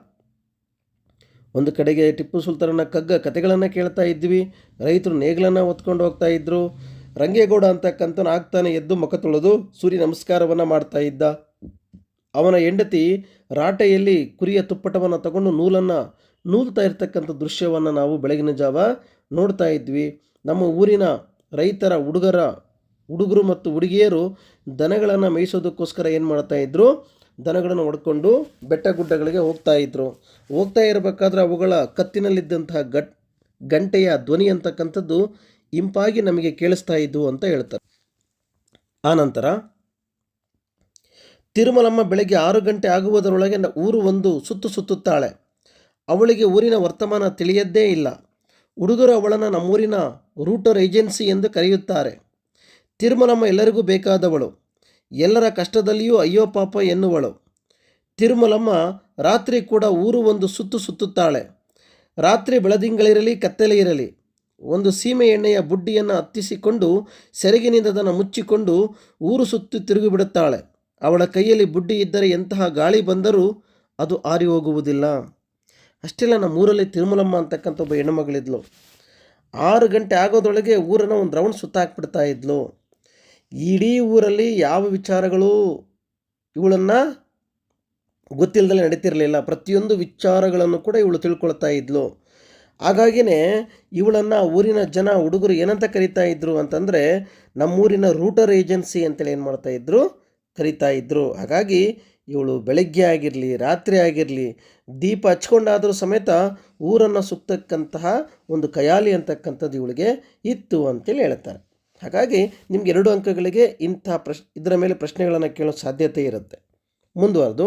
ಒಂದು ಕಡೆಗೆ ಟಿಪ್ಪು ಸುಲ್ತಾನನ ಕಗ್ಗ ಕತೆಗಳನ್ನು ಕೇಳ್ತಾ ಇದ್ವಿ. ರೈತರು ನೇಗಿಲನ್ನು ಹೊತ್ಕೊಂಡು ಹೋಗ್ತಾ ಇದ್ದರು ರಂಗೇಗೌಡ ಅಂತಕ್ಕಂಥ ಆಗ್ತಾನೆ ಎದ್ದು ಮುಖ ತೊಳೆದು ಸೂರ್ಯ ನಮಸ್ಕಾರವನ್ನು ಮಾಡ್ತಾ ಇದ್ದ. ಅವನ ಹೆಂಡತಿ ರಾಟೆಯಲ್ಲಿ ಕುರಿಯ ತುಪ್ಪಟವನ್ನು ತಗೊಂಡು ನೂಲನ್ನು ನೂಲ್ತಾ ಇರ್ತಕ್ಕಂಥ ದೃಶ್ಯವನ್ನು ನಾವು ಬೆಳಗಿನ ಜಾವ ನೋಡ್ತಾ ಇದ್ವಿ. ನಮ್ಮ ಊರಿನ ರೈತರ ಹುಡುಗರ, ಹುಡುಗರು ಮತ್ತು ಹುಡುಗಿಯರು ದನಗಳನ್ನು ಮೇಯಿಸೋದಕ್ಕೋಸ್ಕರ ಏನು ಮಾಡ್ತಾ ಇದ್ರು? ದನಗಳನ್ನು ಹೊಡ್ಕೊಂಡು ಬೆಟ್ಟ ಗುಡ್ಡಗಳಿಗೆ ಹೋಗ್ತಾ ಇದ್ರು. ಹೋಗ್ತಾ ಇರಬೇಕಾದ್ರೆ ಅವುಗಳ ಕತ್ತಿನಲ್ಲಿದ್ದಂತಹ ಗಟ್, ಗಂಟೆಯ ಧ್ವನಿ ಅಂತಕ್ಕಂಥದ್ದು ಇಂಪಾಗಿ ನಮಗೆ ಕೇಳಿಸ್ತಾ ಇದ್ವು ಅಂತ ಹೇಳ್ತಾರೆ. ಆನಂತರ ತಿರುಮಲಮ್ಮ ಬೆಳಗ್ಗೆ ಆರು ಗಂಟೆ ಆಗುವುದರೊಳಗೆ ಊರು ಒಂದು ಸುತ್ತು ಸುತ್ತುತ್ತಾಳೆ. ಅವಳಿಗೆ ಊರಿನ ವರ್ತಮಾನ ತಿಳಿಯದ್ದೇ ಇಲ್ಲ. ಹುಡುಗರು ಅವಳನ್ನು ನಮ್ಮೂರಿನ ರೂಟರ್ ಏಜೆನ್ಸಿ ಎಂದು ಕರೆಯುತ್ತಾರೆ. ತಿರುಮಲಮ್ಮ ಎಲ್ಲರಿಗೂ ಬೇಕಾದವಳು. ಎಲ್ಲರ ಕಷ್ಟದಲ್ಲಿಯೂ ಅಯ್ಯೋ ಪಾಪ ಎನ್ನುವಳು. ತಿರುಮಲಮ್ಮ ರಾತ್ರಿ ಕೂಡ ಊರು ಒಂದು ಸುತ್ತು ಸುತ್ತುತ್ತಾಳೆ. ರಾತ್ರಿ ಬೆಳದಿಂಗಳಿರಲಿ ಕತ್ತಲೆ ಇರಲಿ ಒಂದು ಸೀಮೆ ಎಣ್ಣೆಯ ಬುಡ್ಡಿಯನ್ನು ಹತ್ತಿಸಿಕೊಂಡು ಸೆರಗಿನಿಂದ ಅದನ್ನು ಮುಚ್ಚಿಕೊಂಡು ಊರು ಸುತ್ತು ತಿರುಗಿಬಿಡುತ್ತಾಳೆ. ಅವಳ ಕೈಯಲ್ಲಿ ಬುಡ್ಡಿ ಇದ್ದರೆ ಎಂತಹ ಗಾಳಿ ಬಂದರೂ ಅದು ಆರಿ ಹೋಗುವುದಿಲ್ಲ. ಅಷ್ಟೆಲ್ಲ ನಮ್ಮ ಊರಲ್ಲಿ ತಿರುಮಲಮ್ಮ ಅಂತಕ್ಕಂಥ ಒಬ್ಬ ಹೆಣ್ಣುಮಗಳಿದ್ಲು ಆರು ಗಂಟೆ ಆಗೋದೊಳಗೆ ಊರನ್ನು ಒಂದು ರೌಂಡ್ ಸುತ್ತ ಹಾಕ್ಬಿಡ್ತಾ ಇದ್ಲು. ಇಡೀ ಊರಲ್ಲಿ ಯಾವ ವಿಚಾರಗಳು ಇವಳನ್ನು ಗೊತ್ತಿಲ್ಲದಲ್ಲೇ ನಡೀತಿರಲಿಲ್ಲ. ಪ್ರತಿಯೊಂದು ವಿಚಾರಗಳನ್ನು ಕೂಡ ಇವಳು ತಿಳ್ಕೊಳ್ತಾ ಇದ್ಲು. ಹಾಗಾಗಿನೇ ಇವಳನ್ನು ಊರಿನ ಜನ ಹುಡುಗರು ಏನಂತ ಕರಿತಾ ಇದ್ರು ಅಂತಂದರೆ ನಮ್ಮೂರಿನ ರೂಟರ್ ಏಜೆನ್ಸಿ ಅಂತೇಳಿ ಏನು ಮಾಡ್ತಾ ಇದ್ರು? ಕರಿತಾ ಇದ್ದರು ಹಾಗಾಗಿ ಇವಳು ಬೆಳಗ್ಗೆ ಆಗಿರಲಿ, ರಾತ್ರಿ ಆಗಿರಲಿ, ದೀಪ ಹಚ್ಕೊಂಡಾದರೂ ಸಮೇತ ಊರನ್ನು ಸುತ್ತಕ್ಕಂತಹ ಒಂದು ಕಯಾಲಿ ಅಂತಕ್ಕಂಥದ್ದು ಇವಳಿಗೆ ಇತ್ತು ಅಂತೇಳಿ ಹೇಳ್ತಾರೆ. ಹಾಗಾಗಿ ನಿಮ್ಗೆ ಎರಡು ಅಂಕಗಳಿಗೆ ಇಂಥ ಪ್ರಶ್, ಇದರ ಮೇಲೆ ಪ್ರಶ್ನೆಗಳನ್ನು ಕೇಳೋ ಸಾಧ್ಯತೆ ಇರುತ್ತೆ. ಮುಂದುವರೆದು,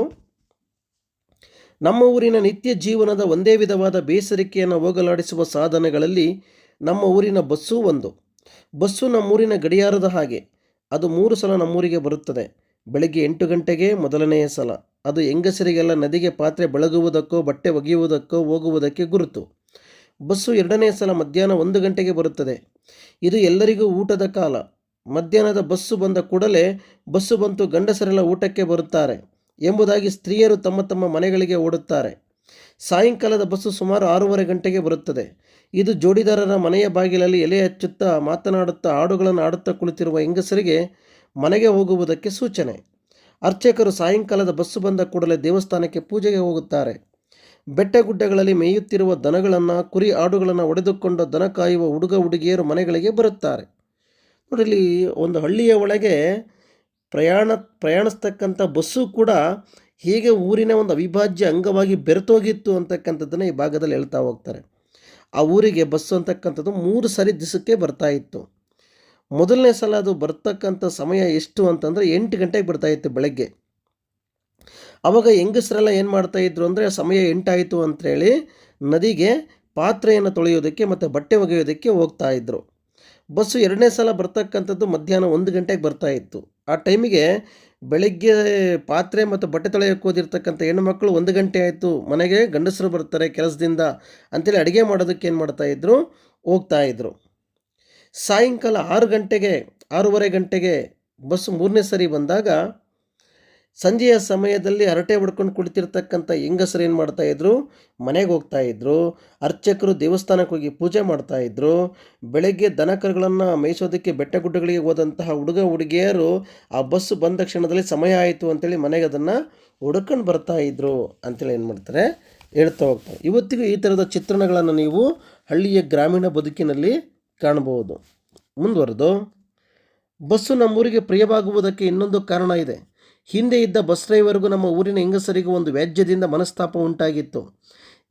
ನಮ್ಮ ಊರಿನ ನಿತ್ಯ ಜೀವನದ ಒಂದೇ ವಿಧವಾದ ಬೇಸರಿಕೆಯನ್ನು ಹೋಗಲಾಡಿಸುವ ಸಾಧನಗಳಲ್ಲಿ ನಮ್ಮ ಊರಿನ ಬಸ್ಸು ಒಂದು. ಬಸ್ಸು ನಮ್ಮೂರಿನ ಗಡಿಯಾರದ ಹಾಗೆ. ಅದು ಮೂರು ಸಲ ನಮ್ಮೂರಿಗೆ ಬರುತ್ತದೆ. ಬೆಳಗ್ಗೆ ಎಂಟು ಗಂಟೆಗೆ ಮೊದಲನೆಯ ಸಲ. ಅದು ಹೆಂಗಸರಿಗೆಲ್ಲ ನದಿಗೆ ಪಾತ್ರೆ ಬೆಳಗುವುದಕ್ಕೋ, ಬಟ್ಟೆ ಒಗೆಯುವುದಕ್ಕೋ ಹೋಗುವುದಕ್ಕೆ ಗುರುತು. ಬಸ್ಸು ಎರಡನೇ ಸಲ ಮಧ್ಯಾಹ್ನ ಒಂದು ಗಂಟೆಗೆ ಬರುತ್ತದೆ. ಇದು ಎಲ್ಲರಿಗೂ ಊಟದ ಕಾಲ. ಮಧ್ಯಾಹ್ನದ ಬಸ್ಸು ಬಂದ ಕೂಡಲೇ ಬಸ್ಸು ಬಂತು ಗಂಡಸರೆಲ್ಲ ಊಟಕ್ಕೆ ಬರುತ್ತಾರೆ ಎಂಬುದಾಗಿ ಸ್ತ್ರೀಯರು ತಮ್ಮ ತಮ್ಮ ಮನೆಗಳಿಗೆ ಓಡುತ್ತಾರೆ. ಸಾಯಂಕಾಲದ ಬಸ್ಸು ಸುಮಾರು ಆರೂವರೆ ಗಂಟೆಗೆ ಬರುತ್ತದೆ. ಇದು ಜೋಡಿದಾರರ ಮನೆಯ ಬಾಗಿಲಲ್ಲಿ ಎಲೆ ಹಚ್ಚುತ್ತಾ, ಮಾತನಾಡುತ್ತಾ, ಹಾಡುಗಳನ್ನು ಆಡುತ್ತಾ ಕುಳಿತಿರುವ ಹೆಂಗಸರಿಗೆ ಮನೆಗೆ ಹೋಗುವುದಕ್ಕೆ ಸೂಚನೆ. ಅರ್ಚಕರು ಸಾಯಂಕಾಲದ ಬಸ್ಸು ಬಂದ ಕೂಡಲೇ ದೇವಸ್ಥಾನಕ್ಕೆ ಪೂಜೆಗೆ ಹೋಗುತ್ತಾರೆ. ಬೆಟ್ಟಗುಡ್ಡಗಳಲ್ಲಿ ಮೇಯುತ್ತಿರುವ ದನಗಳನ್ನು, ಕುರಿ ಆಡುಗಳನ್ನು ಒಡೆದುಕೊಂಡು ದನ ಕಾಯುವ ಹುಡುಗ ಹುಡುಗಿಯರು ಮನೆಗಳಿಗೆ ಬರುತ್ತಾರೆ. ನೋಡಿ, ಇಲ್ಲಿ ಒಂದು ಹಳ್ಳಿಯ ಒಳಗೆ ಪ್ರಯಾಣ, ಪ್ರಯಾಣಿಸ್ತಕ್ಕಂಥ ಬಸ್ಸು ಕೂಡ ಹೇಗೆ ಊರಿನ ಒಂದು ಅವಿಭಾಜ್ಯ ಅಂಗವಾಗಿ ಬೆರೆತೋಗಿತ್ತು ಅಂತಕ್ಕಂಥದ್ದನ್ನು ಈ ಭಾಗದಲ್ಲಿ ಹೇಳ್ತಾ ಹೋಗ್ತಾರೆ. ಆ ಊರಿಗೆ ಬಸ್ಸು ಅಂತಕ್ಕಂಥದ್ದು ಮೂರು ಸರಿ ದಿಸಕ್ಕೆ ಬರ್ತಾ ಇತ್ತು. ಮೊದಲನೇ ಸಲ ಅದು ಬರ್ತಕ್ಕಂಥ ಸಮಯ ಎಷ್ಟು ಅಂತಂದರೆ ಎಂಟು ಗಂಟೆಗೆ ಬರ್ತಾ ಇತ್ತು ಬೆಳಗ್ಗೆ. ಆವಾಗ ಹೆಂಗಸರೆಲ್ಲ ಏನು ಮಾಡ್ತಾ ಇದ್ರು ಅಂದರೆ ಸಮಯ ಎಂಟಾಯಿತು ಅಂಥೇಳಿ ನದಿಗೆ ಪಾತ್ರೆಯನ್ನು ತೊಳೆಯೋದಕ್ಕೆ ಮತ್ತು ಬಟ್ಟೆ ಒಗೆಯೋದಕ್ಕೆ ಹೋಗ್ತಾ ಇದ್ದರು ಬಸ್ಸು ಎರಡನೇ ಸಲ ಬರ್ತಕ್ಕಂಥದ್ದು ಮಧ್ಯಾಹ್ನ ಒಂದು ಗಂಟೆಗೆ ಬರ್ತಾ ಇತ್ತು. ಆ ಟೈಮಿಗೆ ಬೆಳಗ್ಗೆ ಪಾತ್ರೆ ಮತ್ತು ಬಟ್ಟೆ ತೊಳೆಯೋಕೆ ಹೋದಿರ್ತಕ್ಕಂಥ ಹೆಣ್ಣುಮಕ್ಕಳು ಒಂದು ಗಂಟೆ ಆಯಿತು. ಮನೆಗೆ ಗಂಡಸರು ಬರ್ತಾರೆ ಕೆಲಸದಿಂದ ಅಂತೇಳಿ ಅಡುಗೆ ಮಾಡೋದಕ್ಕೆ ಏನು ಮಾಡ್ತಾಯಿದ್ರು ಹೋಗ್ತಾಯಿದ್ರು ಸಾಯಂಕಾಲ ಆರು ಗಂಟೆಗೆ, ಆರೂವರೆ ಗಂಟೆಗೆ ಬಸ್ ಮೂರನೇ ಸರಿ ಬಂದಾಗ ಸಂಜೆಯ ಸಮಯದಲ್ಲಿ ಹರಟೆ ಹೊಡ್ಕೊಂಡು ಕುಳಿತಿರ್ತಕ್ಕಂಥ ಹೆಂಗಸರು ಏನು ಮಾಡ್ತಾಯಿದ್ರು ಮನೆಗೆ ಹೋಗ್ತಾಯಿದ್ರು ಅರ್ಚಕರು ದೇವಸ್ಥಾನಕ್ಕೆ ಹೋಗಿ ಪೂಜೆ ಮಾಡ್ತಾಯಿದ್ರು ಬೆಳಗ್ಗೆ ದನ ಕರುಗಳನ್ನು ಮೇಯಿಸೋದಕ್ಕೆ ಬೆಟ್ಟ ಗುಡ್ಡಗಳಿಗೆ ಹೋದಂತಹ ಹುಡುಗ, ಹುಡುಗಿಯರು ಆ ಬಸ್ಸು ಬಂದ ಕ್ಷಣದಲ್ಲಿ ಸಮಯ ಆಯಿತು ಅಂತೇಳಿ ಮನೆಗೆ ಅದನ್ನು ಹುಡ್ಕೊಂಡು ಬರ್ತಾಯಿದ್ರು ಅಂತೇಳಿ ಏನು ಮಾಡ್ತಾರೆ? ಹೇಳ್ತಾ ಹೋಗ್ತಾರೆ. ಇವತ್ತಿಗೂ ಈ ಥರದ ಚಿತ್ರಣಗಳನ್ನು ನೀವು ಹಳ್ಳಿಯ ಗ್ರಾಮೀಣ ಬದುಕಿನಲ್ಲಿ ಕಾಣಬಹುದು. ಮುಂದುವರೆದು ಬಸ್ಸು ನಮ್ಮೂರಿಗೆ ಪ್ರಿಯವಾಗುವುದಕ್ಕೆ ಇನ್ನೊಂದು ಕಾರಣ ಇದೆ. ಹಿಂದೆ ಇದ್ದ ಬಸ್ ಡ್ರೈವರ್ಗೂ ನಮ್ಮ ಊರಿನ ಹೆಂಗಸರಿಗೂ ಒಂದು ವ್ಯಾಜ್ಯದಿಂದ ಮನಸ್ತಾಪ ಉಂಟಾಗಿತ್ತು.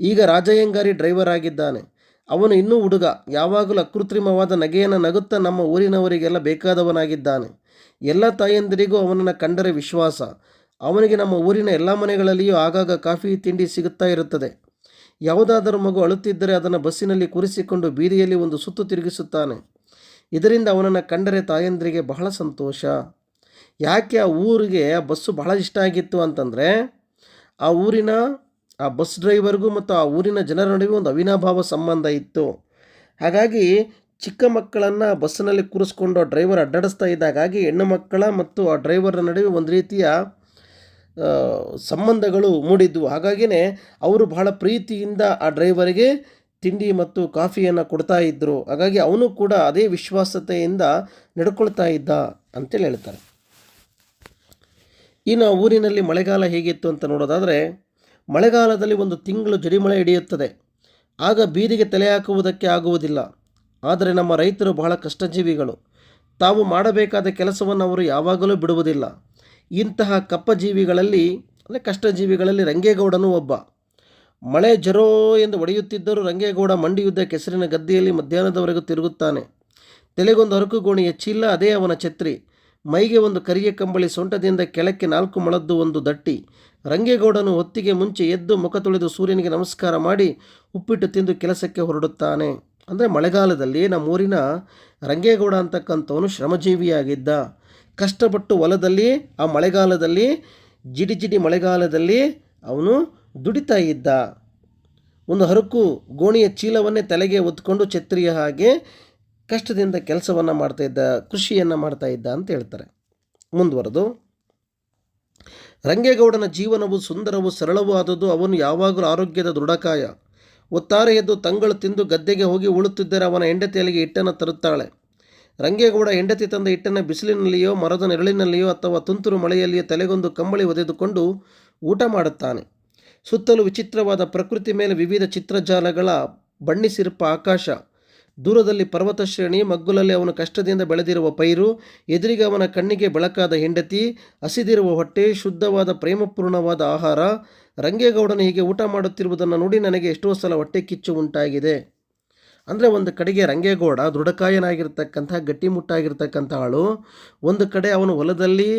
ಈಗ ರಾಜಯ್ಯಂಗಾರಿ ಡ್ರೈವರ್ ಆಗಿದ್ದಾನೆ. ಅವನು ಇನ್ನೂ ಹುಡುಗ. ಯಾವಾಗಲೂ ಅಕೃತ್ರಿಮವಾದ ನಗೆಯನ್ನು ನಗುತ್ತಾ ನಮ್ಮ ಊರಿನವರಿಗೆಲ್ಲ ಬೇಕಾದವನಾಗಿದ್ದಾನೆ. ಎಲ್ಲ ತಾಯಂದಿರಿಗೂ ಅವನನ್ನು ಕಂಡರೆ ವಿಶ್ವಾಸ. ಅವನಿಗೆ ನಮ್ಮ ಊರಿನ ಎಲ್ಲ ಮನೆಗಳಲ್ಲಿಯೂ ಆಗಾಗ ಕಾಫಿ, ತಿಂಡಿ ಸಿಗುತ್ತಾ ಇರುತ್ತದೆ. ಯಾವುದಾದರೂ ಮಗು ಅಳುತ್ತಿದ್ದರೆ ಅದನ್ನು ಬಸ್ಸಿನಲ್ಲಿ ಕೂರಿಸಿಕೊಂಡು ಬೀದಿಯಲ್ಲಿ ಒಂದು ಸುತ್ತು ತಿರುಗಿಸುತ್ತಾನೆ. ಇದರಿಂದ ಅವನನ್ನು ಕಂಡರೆ ತಾಯಂದ್ರಿಗೆ ಬಹಳ ಸಂತೋಷ. ಯಾಕೆ ಆ ಊರಿಗೆ ಆ ಬಸ್ಸು ಬಹಳ ಇಷ್ಟ ಆಗಿತ್ತು ಅಂತಂದರೆ, ಆ ಊರಿನ, ಆ ಬಸ್ ಡ್ರೈವರ್ಗೂ ಮತ್ತು ಆ ಊರಿನ ಜನರ ನಡುವೆ ಒಂದು ಅವಿನಾಭಾವ ಸಂಬಂಧ ಇತ್ತು. ಹಾಗಾಗಿ ಚಿಕ್ಕ ಮಕ್ಕಳನ್ನು ಬಸ್ಸಿನಲ್ಲಿ ಕೂರಿಸ್ಕೊಂಡು ಆ ಡ್ರೈವರ್ ಅಡ್ಡಾಡಿಸ್ತಾ ಇದ್ದಾಗಾಗಿ ಹೆಣ್ಣು ಮಕ್ಕಳ ಮತ್ತು ಆ ಡ್ರೈವರ್ನ ನಡುವೆ ಒಂದು ರೀತಿಯ ಸಂಬಂಧಗಳು ಮೂಡಿದ್ವು. ಹಾಗಾಗಿಯೇ ಅವರು ಬಹಳ ಪ್ರೀತಿಯಿಂದ ಆ ಡ್ರೈವರಿಗೆ ತಿಂಡಿ ಮತ್ತು ಕಾಫಿಯನ್ನು ಕೊಡ್ತಾ ಇದ್ದರು ಹಾಗಾಗಿ ಅವನು ಕೂಡ ಅದೇ ವಿಶ್ವಾಸತೆಯಿಂದ ನಡ್ಕೊಳ್ತಾ ಇದ್ದ ಅಂತೇಳಿ ಹೇಳ್ತಾರೆ. ಇನ್ನು ಊರಿನಲ್ಲಿ ಮಳೆಗಾಲ ಹೇಗಿತ್ತು ಅಂತ ನೋಡೋದಾದರೆ, ಮಳೆಗಾಲದಲ್ಲಿ ಒಂದು ತಿಂಗಳು ಜಡಿಮಳೆ ಹಿಡಿಯುತ್ತದೆ. ಆಗ ಬೀದಿಗೆ ತಲೆ ಹಾಕುವುದಕ್ಕೆ ಆಗುವುದಿಲ್ಲ. ಆದರೆ ನಮ್ಮ ರೈತರು ಬಹಳ ಕಷ್ಟಜೀವಿಗಳು. ತಾವು ಮಾಡಬೇಕಾದ ಕೆಲಸವನ್ನು ಅವರು ಯಾವಾಗಲೂ ಬಿಡುವುದಿಲ್ಲ. ಇಂತಹ ಕಪ್ಪಜೀವಿಗಳಲ್ಲಿ ಅಂದರೆ ಕಷ್ಟಜೀವಿಗಳಲ್ಲಿ ರಂಗೇಗೌಡನೂ ಒಬ್ಬ. ಮಳೆ ಜರೋ ಎಂದು ಒಡೆಯುತ್ತಿದ್ದರೂ ರಂಗೇಗೌಡ ಮಂಡಿಯುದ್ದ ಕೆಸರಿನ ಗದ್ದೆಯಲ್ಲಿ ಮಧ್ಯಾಹ್ನದವರೆಗೂ ತಿರುಗುತ್ತಾನೆ. ತಲೆಗೊಂದು ಅರಕು ಗೋಣಿಯ ಚೀಲ ಅದೇ ಅವನ ಛತ್ರಿ. ಮೈಗೆ ಒಂದು ಕರಿಯ ಕಂಬಳಿ ಸೊಂಟದಿಂದ ಕೆಳಕ್ಕೆ ನಾಲ್ಕು ಮೊಳದ್ದು ಒಂದು ದಟ್ಟಿ. ರಂಗೇಗೌಡನು ಹೊತ್ತಿಗೆ ಮುಂಚೆ ಎದ್ದು ಮುಖ ತೊಳೆದು ಸೂರ್ಯನಿಗೆ ನಮಸ್ಕಾರ ಮಾಡಿ ಉಪ್ಪಿಟ್ಟು ತಿಂದು ಕೆಲಸಕ್ಕೆ ಹೊರಡುತ್ತಾನೆ. ಅಂದರೆ ಮಳೆಗಾಲದಲ್ಲಿ ನಮ್ಮೂರಿನ ರಂಗೇಗೌಡ ಅಂತಕ್ಕಂಥವನು ಶ್ರಮಜೀವಿಯಾಗಿದ್ದ. ಕಷ್ಟಪಟ್ಟು ಹೊಲದಲ್ಲಿ, ಆ ಮಳೆಗಾಲದಲ್ಲಿ, ಜಿಡಿ ಜಿಡಿ ಮಳೆಗಾಲದಲ್ಲಿ ಅವನು ದುಡಿತಾ ಇದ್ದ. ಒಂದು ಹರಕು ಗೋಣಿಯ ಚೀಲವನ್ನೇ ತಲೆಗೆ ಒತ್ಕೊಂಡು ಛತ್ರಿಯ ಹಾಗೆ ಕಷ್ಟದಿಂದ ಕೆಲಸವನ್ನು ಮಾಡ್ತಾ ಇದ್ದ, ಕೃಷಿಯನ್ನು ಮಾಡ್ತಾ ಇದ್ದ ಅಂತ ಹೇಳ್ತಾರೆ. ಮುಂದುವರೆದು, ರಂಗೇಗೌಡನ ಜೀವನವು ಸುಂದರವೂ ಸರಳವೂ ಆದದ್ದು ಅವನು ಯಾವಾಗಲೂ ಆರೋಗ್ಯದ ದೃಢಕಾಯ. ಒತ್ತಾರೆ ಎದ್ದು ತಂಗಳು ತಿಂದು ಗದ್ದೆಗೆ ಹೋಗಿ ಉಳುತ್ತಿದ್ದರೆ ಅವನ ಹೆಂಡತಿಯಲ್ಲಿಗೆ ಹಿಟ್ಟನ್ನು ತರುತ್ತಾಳೆ. ರಂಗೇಗೌಡ ಹೆಂಡತಿ ತಂದ ಹಿಟ್ಟನ್ನು ಬಿಸಿಲಿನಲ್ಲಿಯೋ, ಮರದ ನೆರಳಿನಲ್ಲಿಯೋ ಅಥವಾ ತುಂತುರು ಮಳೆಯಲ್ಲಿಯೋ ತಲೆಗೊಂದು ಕಂಬಳಿ ಒದೆದುಕೊಂಡು ಊಟ ಮಾಡುತ್ತಾನೆ. ಸುತ್ತಲೂ ವಿಚಿತ್ರವಾದ ಪ್ರಕೃತಿ ಮೇಲೆ ವಿವಿಧ ಚಿತ್ರಜಾಲಗಳ ಬಣ್ಣಿಸಿರುಪ ಆಕಾಶ. ದೂರದಲ್ಲಿ ಪರ್ವತ ಶ್ರೇಣಿ, ಮಗ್ಗುಲಲ್ಲಿ ಅವನು ಕಷ್ಟದಿಂದ ಬೆಳೆದಿರುವ ಪೈರು, ಎದುರಿಗೆ ಅವನ ಕಣ್ಣಿಗೆ ಬೆಳಕಾದ ಹೆಂಡತಿ, ಹಸಿದಿರುವ ಹೊಟ್ಟೆ, ಶುದ್ಧವಾದ ಪ್ರೇಮಪೂರ್ಣವಾದ ಆಹಾರ. ರಂಗೇಗೌಡನ ಹೀಗೆ ಊಟ ಮಾಡುತ್ತಿರುವುದನ್ನು ನೋಡಿ ನನಗೆ ಎಷ್ಟೋ ಸಲ ಹೊಟ್ಟೆ ಕಿಚ್ಚು ಉಂಟಾಗಿದೆ. ಅಂದರೆ ಒಂದು ಕಡೆಗೆ ರಂಗೇಗೌಡ ದೃಢಕಾಯನಾಗಿರ್ತಕ್ಕಂಥ, ಗಟ್ಟಿಮುಟ್ಟಾಗಿರ್ತಕ್ಕಂಥ ಆಳು. ಒಂದು ಕಡೆ ಅವನು ಹೊಲದಲ್ಲಿ